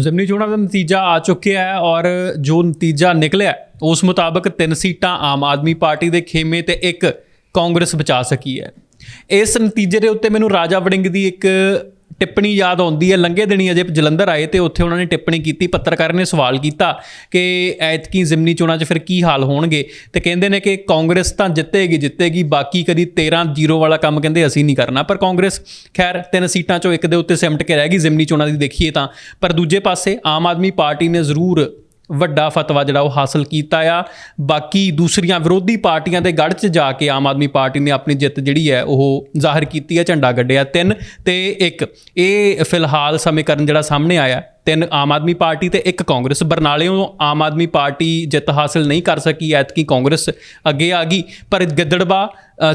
ਜ਼ਮਨੀ ਚੋਣਾਂ ਦਾ ਨਤੀਜਾ ਆ ਚੁੱਕਿਆ ਹੈ ਔਰ ਜੋ ਨਤੀਜਾ ਨਿਕਲਿਆ ਉਸ ਮੁਤਾਬਕ ਤਿੰਨ ਸੀਟਾਂ ਆਮ ਆਦਮੀ ਪਾਰਟੀ ਦੇ ਖੇਮੇ ਤੇ ਇੱਕ ਕਾਂਗਰਸ ਬਚਾ ਸਕੀ ਹੈ। ਇਸ ਨਤੀਜੇ ਦੇ ਉੱਤੇ ਮੈਨੂੰ ਰਾਜਾ ਵੜਿੰਗ ਦੀ ਇੱਕ ਟਿੱਪਣੀ ਯਾਦ ਆਉਂਦੀ ਹੈ, ਲੰਘੇ ਦਿਨੀ ਅਜੇ ਜਲੰਧਰ ਆਏ ਤੇ ਉੱਥੇ ਉਹਨਾਂ ਨੇ ਟਿੱਪਣੀ ਕੀਤੀ, ਪੱਤਰਕਾਰ ਨੇ ਸਵਾਲ ਕੀਤਾ ਕਿ ਐਤਕੀ ਜ਼ਿਮਨੀ ਚੋਣਾਂ 'ਚ ਫਿਰ ਕੀ ਹਾਲ ਹੋਣਗੇ ਤੇ ਕਹਿੰਦੇ ਨੇ ਕਿ ਕਾਂਗਰਸ ਤਾਂ ਜਿੱਤੇਗੀ ਜਿੱਤੇਗੀ, ਬਾਕੀ ਕਦੀ 13-0 ਵਾਲਾ ਕੰਮ ਕਹਿੰਦੇ ਅਸੀਂ ਨਹੀਂ ਕਰਨਾ। ਪਰ ਕਾਂਗਰਸ, ਖੈਰ, ਤਿੰਨ ਸੀਟਾਂ 'ਚੋਂ ਇੱਕ ਦੇ ਉੱਤੇ ਸਿਮਟ ਕੇ ਰਹਿ ਗਈ, ਜ਼ਿਮਨੀ ਚੋਣਾਂ ਦੀ ਦੇਖੀਏ ਤਾਂ। ਪਰ ਦੂਜੇ ਪਾਸੇ ਆਮ ਆਦਮੀ ਪਾਰਟੀ ਨੇ ਜ਼ਰੂਰ ਵੱਡਾ ਫਤਵਾ ਜਿਹੜਾ ਉਹ ਹਾਸਲ ਕੀਤਾ ਆ। ਬਾਕੀ ਦੂਸਰੀਆਂ ਵਿਰੋਧੀ ਪਾਰਟੀਆਂ ਦੇ ਗੜ 'ਚ ਜਾ ਕੇ ਆਮ ਆਦਮੀ ਪਾਰਟੀ ਨੇ ਆਪਣੀ ਜਿੱਤ ਜਿਹੜੀ ਹੈ ਉਹ ਜ਼ਾਹਰ ਕੀਤੀ ਹੈ, ਝੰਡਾ ਗੱਡਿਆ ਤਿੰਨ ਤੇ ਇੱਕ। ਇਹ ਫਿਲਹਾਲ ਸਮੀਕਰਨ ਜਿਹੜਾ ਸਾਹਮਣੇ ਆਇਆ। ਤਿੰਨ ਆਮ ਆਦਮੀ ਪਾਰਟੀ ਤੇ ਇੱਕ ਕਾਂਗਰਸ। ਬਰਨਾਲਿਓਂ ਆਮ ਆਦਮੀ ਪਾਰਟੀ ਜਿੱਤ ਹਾਸਲ ਨਹੀਂ ਕਰ ਸਕੀ, ਐਤਕੀ ਕਾਂਗਰਸ ਅੱਗੇ ਆ ਗਈ। ਪਰ ਗਿੱਦੜਬਾ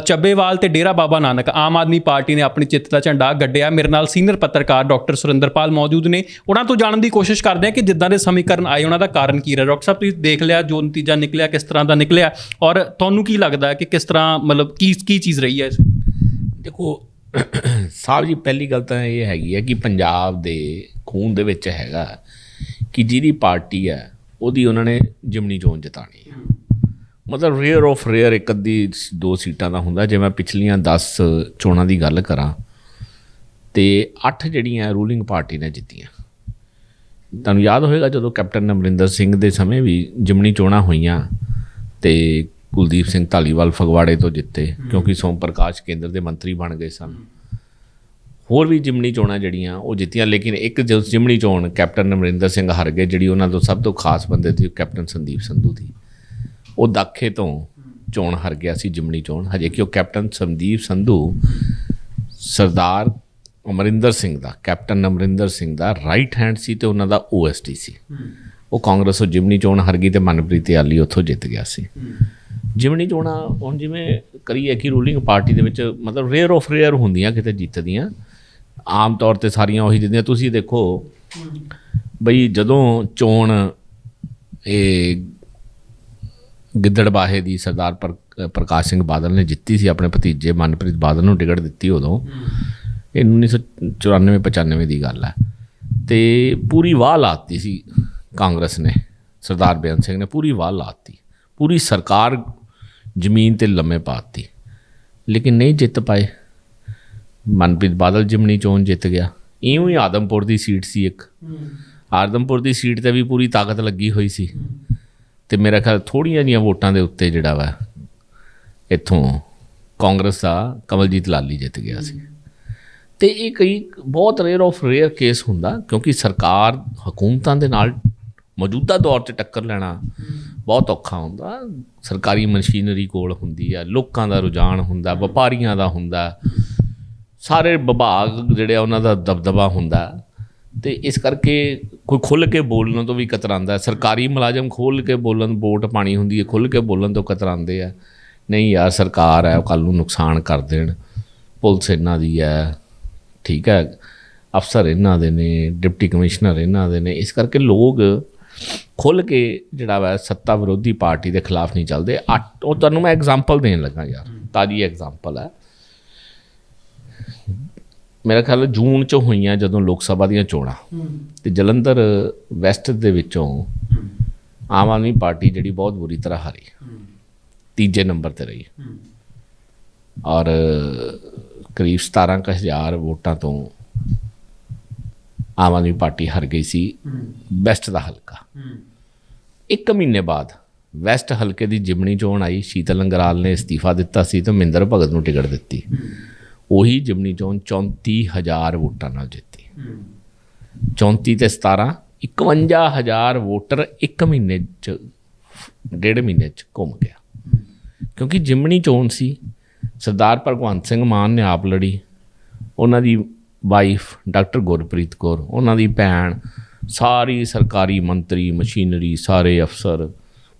ਚੱਬੇਵਾਲ ਤੇ ਡੇਰਾ ਬਾਬਾ ਨਾਨਕ ਆਮ ਆਦਮੀ ਪਾਰਟੀ ਨੇ ਆਪਣੀ ਜਿੱਤ ਦਾ ਝੰਡਾ ਗੱਡਿਆ। ਮੇਰੇ ਨਾਲ ਸੀਨੀਅਰ ਪੱਤਰਕਾਰ ਡਾਕਟਰ ਸੁਰਿੰਦਰਪਾਲ ਮੌਜੂਦ ਨੇ। ਉਹਨਾਂ ਤੋਂ ਜਾਣਨ ਦੀ ਕੋਸ਼ਿਸ਼ ਕਰਦੇ ਹਾਂ ਕਿ ਜਿੱਦਾਂ ਦੇ ਸਮੀਕਰਨ ਆਏ, ਉਹਨਾਂ ਦਾ ਕਾਰਨ ਕੀ ਰਿਹਾ। ਡਾਕਟਰ ਸਾਹਿਬ, ਤੁਸੀਂ ਦੇਖ ਲਿਆ ਜੋ ਨਤੀਜਾ ਨਿਕਲਿਆ, ਕਿਸ ਤਰ੍ਹਾਂ ਦਾ ਨਿਕਲਿਆ ਔਰ ਤੁਹਾਨੂੰ ਕੀ ਲੱਗਦਾ ਕਿ ਕਿਸ ਤਰ੍ਹਾਂ ਮਤਲਬ ਕੀ ਕੀ ਚੀਜ਼ ਰਹੀ ਹੈ ਇਸ? ਦੇਖੋ ਸਾਹਿਬ ਜੀ, ਪਹਿਲੀ ਗੱਲ ਤਾਂ ਇਹ ਹੈਗੀ ਹੈ ਕਿ ਪੰਜਾਬ ਦੇ ਖੂਨ ਦੇ ਵਿੱਚ ਹੈਗਾ ਕਿ ਜਿਹਦੀ ਪਾਰਟੀ ਹੈ ਉਹਦੀ ਉਹਨਾਂ ਨੇ ਜਿਮਨੀ ਚੋਣ ਜਿਤਾਣੀ ਹੈ ਮਤਲਬ ਰੇਅਰ ਆਫ ਰੇਅਰ ਇੱਕ ਅੱਧੀ ਦੋ ਸੀਟਾਂ ਦਾ ਹੁੰਦਾ। ਜੇ ਮੈਂ ਪਿਛਲੀਆਂ 10 ਚੋਣਾਂ ਦੀ ਗੱਲ ਕਰਾਂ, ਤੇ 8 ਜਿਹੜੀਆਂ ਰੂਲਿੰਗ ਪਾਰਟੀ ਨੇ ਜਿੱਤੀਆਂ। ਤੁਹਾਨੂੰ ਯਾਦ ਹੋਵੇਗਾ ਜਦੋਂ ਕੈਪਟਨ ਅਮਰਿੰਦਰ ਸਿੰਘ ਦੇ ਸਮੇਂ ਵੀ ਜਿਮਨੀ ਚੋਣਾਂ ਹੋਈਆਂ, ਤੇ ਕੁਲਦੀਪ ਸਿੰਘ ਢਾਲੀਵਾਲ ਫਗਵਾੜੇ ਤੋਂ ਜਿੱਤੇ ਕਿਉਂਕਿ ਸੋਮ ਪ੍ਰਕਾਸ਼ ਕੇਂਦਰ ਦੇ ਮੰਤਰੀ ਬਣ ਗਏ ਸਨ। ਹੋਰ ਵੀ ਜਿਮਨੀ ਚੋਣਾਂ ਜਿਹੜੀਆਂ ਉਹ ਜਿੱਤੀਆਂ ਲੇਕਿਨ ਇੱਕ ਜੋ ਜਿਮਨੀ ਚੋਣ ਕੈਪਟਨ ਅਮਰਿੰਦਰ ਸਿੰਘ ਹਾਰ ਗਏ ਜਿਹੜੀ ਉਹਨਾਂ ਤੋਂ ਸਭ ਤੋਂ ਖਾਸ ਬੰਦੇ ਸੀ ਕੈਪਟਨ ਸੰਦੀਪ ਸੰਧੂ ਦੀ। ਉਹ ਦਾਖੇ ਤੋਂ ਚੋਣ ਹਾਰ ਗਿਆ ਸੀ ਜਿਮਨੀ ਚੋਣ। ਹਜੇ ਕਿ ਉਹ ਕੈਪਟਨ ਸੰਦੀਪ ਸੰਧੂ ਸਰਦਾਰ ਅਮਰਿੰਦਰ ਸਿੰਘ ਦਾ ਕੈਪਟਨ ਅਮਰਿੰਦਰ ਸਿੰਘ ਦਾ ਰਾਈਟ ਹੈਂਡ ਸੀ ਤੇ ਉਹਨਾਂ ਦਾ ਓਐਸਟੀ ਸੀ। ਉਹ ਕਾਂਗਰਸ ਜਿਮਨੀ ਚੋਣ ਹਾਰ ਗਈ ਤੇ ਮਨਪ੍ਰੀਤ ਯਾਲੀ ਉੱਥੋਂ ਜਿੱਤ ਗਿਆ ਸੀ। ਜਿਮਨੀ ਚੋਣਾਂ, ਹੁਣ ਜਿਵੇਂ ਕਰੀਏ ਕਿ ਰੂਲਿੰਗ ਪਾਰਟੀ ਦੇ ਵਿੱਚ ਮਤਲਬ ਰੇਅਰ ਆਫ ਰੇਅਰ ਹੁੰਦੀਆਂ ਕਿਤੇ ਜਿੱਤਦੀਆਂ। ਆਮ ਤੌਰ ਤੇ ਸਾਰੀਆਂ ਉਹੀ ਜਿੱਦੀਆਂ ਤੁਸੀਂ ਦੇਖੋ, ਬਈ ਜਦੋਂ ਚੋਣ ਇਹ ਗਿੱਦੜਬਾਹੇ ਦੀ ਸਰਦਾਰ ਪਰ- ਪ੍ਰਕਾਸ਼ ਸਿੰਘ ਬਾਦਲ ਨੇ ਜਿੱਤੀ ਸੀ, ਆਪਣੇ ਭਤੀਜੇ ਮਨਪ੍ਰੀਤ ਬਾਦਲ ਨੂੰ ਟਿਕਟ ਦਿੱਤੀ ਉਦੋਂ, ਇਹ 1994 95 ਦੀ ਗੱਲ ਹੈ। ਤੇ ਪੂਰੀ ਵਾਹ ਲਾਤੀ ਸੀ ਕਾਂਗਰਸ ਨੇ, ਸਰਦਾਰ ਬੇਅੰਤ ਸਿੰਘ ਨੇ, ਪੂਰੀ ਵਾਹ ਲਾਤੀ। ਪੂਰੀ ਸਰਕਾਰ ਜ਼ਮੀਨ ਤੇ ਲੰਮੇ ਪਾਤੀ ਲੇਕਿਨ ਨਹੀਂ ਜਿੱਤ ਪਾਏ। ਮਨਪ੍ਰੀਤ ਬਾਦਲ ਜਿਮਨੀ ਚੋਣ ਜਿੱਤ ਗਿਆ। ਇਉਂ ਹੀ ਆਦਮਪੁਰ ਦੀ ਸੀਟ ਸੀ ਇੱਕ। ਆਦਮਪੁਰ ਦੀ ਸੀਟ ਤੇ ਵੀ ਪੂਰੀ ਤਾਕਤ ਲੱਗੀ ਹੋਈ ਸੀ। ਤੇ ਮੇਰਾ ਖਿਆਲ ਥੋੜੀਆਂ ਜੀਆਂ ਵੋਟਾਂ ਦੇ ਉੱਤੇ ਜਿਹੜਾ ਵਾ, ਇੱਥੋਂ ਕਾਂਗਰਸ ਦਾ ਕਮਲਜੀਤ ਲਾਲੀ ਜਿੱਤ ਗਿਆ ਸੀ। ਤੇ ਇਹ ਕਈ ਬਹੁਤ ਰੇਅਰ ਆਫ ਰੇਅਰ ਕੇਸ ਹੁੰਦਾ, ਕਿਉਂਕਿ ਸਰਕਾਰ ਹਕੂਮਤਾਂ ਦੇ ਨਾਲ ਮੌਜੂਦਾ ਦੌਰ 'ਚ ਟੱਕਰ ਲੈਣਾ ਬਹੁਤ ਔਖਾ ਹੁੰਦਾ। ਸਰਕਾਰੀ ਮਸ਼ੀਨਰੀ ਕੋਲ ਹੁੰਦੀ ਆ, ਲੋਕਾਂ ਦਾ ਰੁਝਾਨ ਹੁੰਦਾ, ਵਪਾਰੀਆਂ ਦਾ ਹੁੰਦਾ, ਸਾਰੇ ਵਿਭਾਗ ਜਿਹੜੇ ਆ ਉਹਨਾਂ ਦਾ ਦਬਦਬਾ ਹੁੰਦਾ। ਤੇ ਇਸ ਕਰਕੇ ਕੋਈ ਖੁੱਲ ਕੇ ਬੋਲਣ ਤੋਂ ਵੀ ਕਤਰਾਂਦਾ ਸਰਕਾਰੀ ਮੁਲਾਜ਼ਮ ਖੋਲ ਕੇ ਬੋਲਣ, ਵੋਟ ਪਾਣੀ ਹੁੰਦੀ ਹੈ ਖੁੱਲ ਕੇ ਬੋਲਣ ਤੋਂ ਕਤਰਾਂਦੇ ਆ। ਨਹੀਂ ਯਾਰ, ਸਰਕਾਰ ਹੈ, ਉਹ ਕੱਲ ਨੂੰ ਨੁਕਸਾਨ ਕਰ ਦੇਣ। ਪੁਲਿਸ ਇਹਨਾਂ ਦੀ ਹੈ, ਠੀਕ ਹੈ। ਅਫਸਰ ਇਹਨਾਂ ਦੇ ਨੇ, ਡਿਪਟੀ ਕਮਿਸ਼ਨਰ ਇਹਨਾਂ ਦੇ ਨੇ। ਇਸ ਕਰਕੇ ਲੋਕ ਖੁੱਲ ਕੇ ਜਿਹੜਾ ਵਾ ਸੱਤਾ ਵਿਰੋਧੀ ਪਾਰਟੀ ਦੇ ਖਿਲਾਫ ਨਹੀਂ ਚੱਲਦੇ। ਉਹ ਤੁਹਾਨੂੰ ਮੈਂ ਐਗਜ਼ਾਮਪਲ ਦੇਣ ਲੱਗਾ ਯਾਰ। ਤਾਜੀ ਐਗਜ਼ਾਮਪਲ ਹੈ ਮੇਰਾ ਖਿਆਲ ਜੂਨ ਚ ਹੋਈਆਂ ਜਦੋਂ ਲੋਕ ਸਭਾ ਦੀਆਂ ਚੋਣਾਂ। ਤੇ ਜਲੰਧਰ ਵੈਸਟ ਦੇ ਵਿੱਚੋਂ ਆਮ ਆਦਮੀ ਪਾਰਟੀ ਜਿਹੜੀ ਬਹੁਤ ਬੁਰੀ ਤਰ੍ਹਾਂ ਹਾਰੀ। ਤੀਜੇ ਨੰਬਰ ਤੇ ਰਹੀ। ਔਰ ਕਰੀਬ 17000 ਵੋਟਾਂ ਤੋਂ ਆਮ ਆਦਮੀ ਪਾਰਟੀ ਹਾਰ ਗਈ ਸੀ। ਵੈਸਟ ਦਾ ਹਲਕਾ। ਇੱਕ ਮਹੀਨੇ ਬਾਅਦ ਵੈਸਟ ਹਲਕੇ ਦੀ ਜਿਮਣੀ ਚੋਣ ਆਈ ਸ਼ੀਤਲ ਲੰਗਰਾਲ ਨੇ ਇਸਤੀਫਾ ਦਿੱਤਾ ਸੀ ਤੇ ਮਹਿੰਦਰ ਭਗਤ ਨੂੰ ਟਿਕਟ ਦਿੱਤੀ। ਉਹੀ ਜਿਮਣੀ ਚੋਣ 34000 ਵੋਟਾਂ ਨਾਲ ਜਿੱਤੀ। 34 ਤੇ 17 51000 ਵੋਟਰ ਇੱਕ ਮਹੀਨੇ ਚ ਡੇਢ ਮਹੀਨੇ ਚ ਘੁੰਮ ਗਿਆ। ਕਿਉਂਕਿ ਜਿਮਣੀ ਚੋਣ ਸੀ ਸਰਦਾਰ ਭਗਵੰਤ ਸਿੰਘ ਮਾਨ ਨੇ ਆਪ ਲੜੀ। ਉਹਨਾਂ ਦੀ ਵਾਈਫ ਡਾਕਟਰ ਗੁਰਪ੍ਰੀਤ ਕੌਰ ਉਹਨਾਂ ਦੀ ਭੈਣ, ਸਾਰੀ ਸਰਕਾਰੀ ਮੰਤਰੀ, ਮਸ਼ੀਨਰੀ, ਸਾਰੇ ਅਫਸਰ,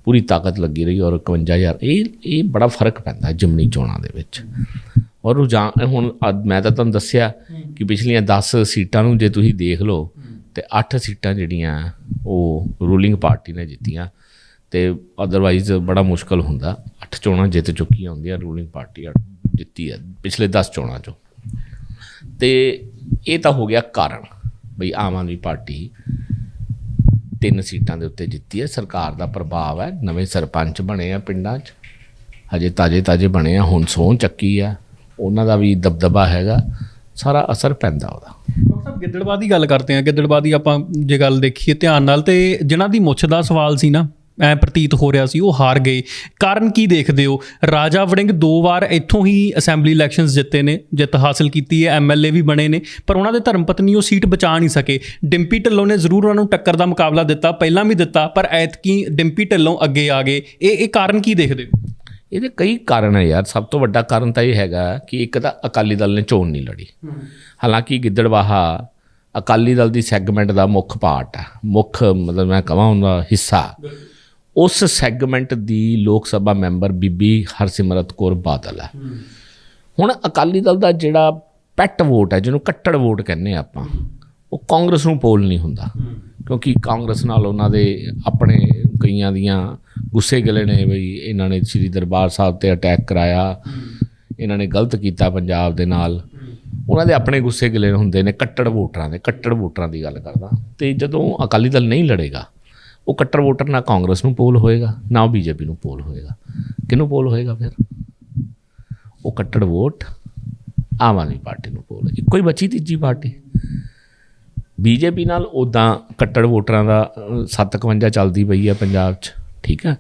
ਪੂਰੀ ਤਾਕਤ ਲੱਗੀ ਰਹੀ ਔਰ 51000 ਇਹ ਇਹ ਬੜਾ ਫ਼ਰਕ ਪੈਂਦਾ ਜਿਮਨੀ ਚੋਣਾਂ ਦੇ ਵਿੱਚ। ਔਰ ਰੁਝਾਨ ਹੁਣ ਅੱਜ ਮੈਂ ਤਾਂ ਤੁਹਾਨੂੰ ਦੱਸਿਆ ਕਿ ਪਿਛਲੀਆਂ 10 ਸੀਟਾਂ ਨੂੰ ਜੇ ਤੁਸੀਂ ਦੇਖ ਲਓ, ਤੇ 8 ਸੀਟਾਂ ਜਿਹੜੀਆਂ, ਉਹ ਰੂਲਿੰਗ ਪਾਰਟੀ ਨੇ ਜਿੱਤੀਆਂ, ਤੇ ਅਦਰਵਾਈਜ਼ ਬੜਾ ਮੁਸ਼ਕਲ ਹੁੰਦਾ। 8 ਚੋਣਾਂ ਜਿੱਤ ਚੁੱਕੀਆਂ ਹੁੰਦੀਆਂ ਰੂਲਿੰਗ ਪਾਰਟੀ ਜਿੱਤੀ ਹੈ ਪਿਛਲੇ 10 ਚੋਣਾਂ ਚੋਂ। ਤੇ ਇਹ ਤਾਂ ਹੋ ਗਿਆ ਕਾਰਨ ਬਈ ਆਮ ਆਦਮੀ ਪਾਰਟੀ ਤਿੰਨ ਸੀਟਾਂ ਦੇ ਉੱਤੇ ਜਿੱਤੀ ਹੈ। ਸਰਕਾਰ ਦਾ ਪ੍ਰਭਾਵ ਹੈ। ਨਵੇਂ ਸਰਪੰਚ ਬਣੇ ਆ ਪਿੰਡਾਂ 'ਚ। ਹਜੇ ਤਾਜੇ ਤਾਜੇ ਬਣੇ ਆ। ਹੁਣ ਸੋਹਣ ਚੱਕੀ ਆ। ਉਹਨਾਂ ਦਾ ਵੀ ਦਬਦਬਾ ਹੈਗਾ। ਸਾਰਾ ਅਸਰ ਪੈਂਦਾ ਉਹਦਾ। ਡਾਕਟਰ ਸਾਹਿਬ, ਗਿੱਦੜਬਾਹ ਦੀ ਗੱਲ ਕਰਦੇ ਹਾਂ ਗਿੱਦੜਬਾਹ ਦੀ ਆਪਾਂ ਜੇ ਗੱਲ ਦੇਖੀਏ ਧਿਆਨ ਨਾਲ ਤੇ ਜਿਨ੍ਹਾਂ ਦੀ ਮੁੱਛ ਦਾ ਸਵਾਲ ਸੀ ਨਾ ਐ ਪ੍ਰਤੀਤ ਹੋ ਰਿਹਾ ਸੀ ਉਹ ਹਾਰ ਗਏ। ਕਾਰਨ ਕੀ ਦੇਖਦੇ ਹੋ? ਰਾਜਾ ਵੜਿੰਗ ਦੋ ਵਾਰ ਇੱਥੋਂ ਹੀ ਅਸੈਂਬਲੀ ਇਲੈਕਸ਼ਨਸ ਜਿੱਤੇ ਨੇ ਜਿੱਤ ਹਾਸਲ ਕੀਤੀ ਹੈ ਐਮਐਲਏ ਵੀ ਬਣੇ ਨੇ ਪਰ ਉਹਨਾਂ ਦੇ ਧਰਮ ਪਤਨੀ ਉਹ ਸੀਟ ਬਚਾ ਨਹੀਂ ਸਕੇ। ਡਿੰਪੀ ਢਿੱਲੋਂ ਨੇ ਜ਼ਰੂਰ ਉਹਨਾਂ ਨੂੰ ਟੱਕਰ ਦਾ ਮੁਕਾਬਲਾ ਦਿੱਤਾ ਪਹਿਲਾਂ ਵੀ ਦਿੱਤਾ ਪਰ ਐਤਕੀ ਡਿੰਪੀ ਢਿੱਲੋਂ ਅੱਗੇ ਆ ਗਏ। ਇਹ ਇਹ ਕਾਰਨ ਕੀ ਦੇਖਦੇ ਹੋ? ਇਹਦੇ ਕਈ ਕਾਰਨ ਹੈ ਯਾਰ। ਸਭ ਤੋਂ ਵੱਡਾ ਕਾਰਨ ਤਾਂ ਇਹ ਹੈਗਾ ਕਿ ਇੱਕ ਤਾਂ ਅਕਾਲੀ ਦਲ ਨੇ ਚੋਣ ਨਹੀਂ ਲੜੀ। ਹਾਲਾਂਕਿ ਗਿੱਦੜਵਾਹਾ ਅਕਾਲੀ ਦਲ ਦੀ ਸੈਗਮੈਂਟ ਦਾ ਮੁੱਖ ਪਾਰਟ ਹੈ ਮੁੱਖ ਮਤਲਬ ਮੈਂ ਕਹਾਂ ਉਹਦਾ ਹਿੱਸਾ। ਉਸ ਸੈਗਮੈਂਟ ਦੀ ਲੋਕ ਸਭਾ ਮੈਂਬਰ ਬੀਬੀ ਹਰਸਿਮਰਤ ਕੌਰ ਬਾਦਲ ਹੈ। ਹੁਣ ਅਕਾਲੀ ਦਲ ਦਾ ਜਿਹੜਾ ਪੈਟ ਵੋਟ ਹੈ ਜਿਹਨੂੰ ਕੱਟੜ ਵੋਟ ਕਹਿੰਦੇ ਆ ਆਪਾਂ ਉਹ ਕਾਂਗਰਸ ਨੂੰ ਪੋਲ ਨਹੀਂ ਹੁੰਦਾ। ਕਿਉਂਕਿ ਕਾਂਗਰਸ ਨਾਲ ਉਹਨਾਂ ਦੇ ਆਪਣੇ ਕਈਆਂ ਦੀਆਂ ਗੁੱਸੇ ਗਿਲੇ ਨੇ ਬਈ ਇਹਨਾਂ ਨੇ ਸ੍ਰੀ ਦਰਬਾਰ ਸਾਹਿਬ ਤੇ ਅਟੈਕ ਕਰਾਇਆ। ਇਹਨਾਂ ਨੇ ਗਲਤ ਕੀਤਾ ਪੰਜਾਬ ਦੇ ਨਾਲ। ਉਹਨਾਂ ਦੇ ਆਪਣੇ ਗੁੱਸੇ ਗਿਲੇ ਹੁੰਦੇ ਨੇ ਕੱਟੜ ਵੋਟਰਾਂ ਦੇ ਕੱਟੜ ਵੋਟਰਾਂ ਦੀ ਗੱਲ ਕਰਦਾ। ਤੇ ਜਦੋਂ ਅਕਾਲੀ ਦਲ ਨਹੀਂ ਲੜੇਗਾ ਉਹ ਕੱਟੜ ਵੋਟਰ ਨਾ ਕਾਂਗਰਸ ਨੂੰ ਪੋਲ ਹੋਏਗਾ ਨਾ ਉਹ ਬੀਜੇਪੀ ਨੂੰ ਪੋਲ ਹੋਏਗਾ। ਕਿਹਨੂੰ ਪੋਲ ਹੋਏਗਾ ਫਿਰ? ਉਹ ਕੱਟੜ ਵੋਟ ਆਮ ਆਦਮੀ ਪਾਰਟੀ ਨੂੰ ਪੋਲ ਇੱਕੋ ਹੀ ਬਚੀ ਤੀਜੀ ਪਾਰਟੀ? ਬੀਜੇਪੀ ਨਾਲ ਉਦਾਂ ਕੱਟੜ ਵੋਟਰਾਂ ਦਾ ਅ, 751 ਚੱਲਦੀ ਪਈ ਹੈ ਪੰਜਾਬ 'ਚ। ਠੀਕ ਹੈ?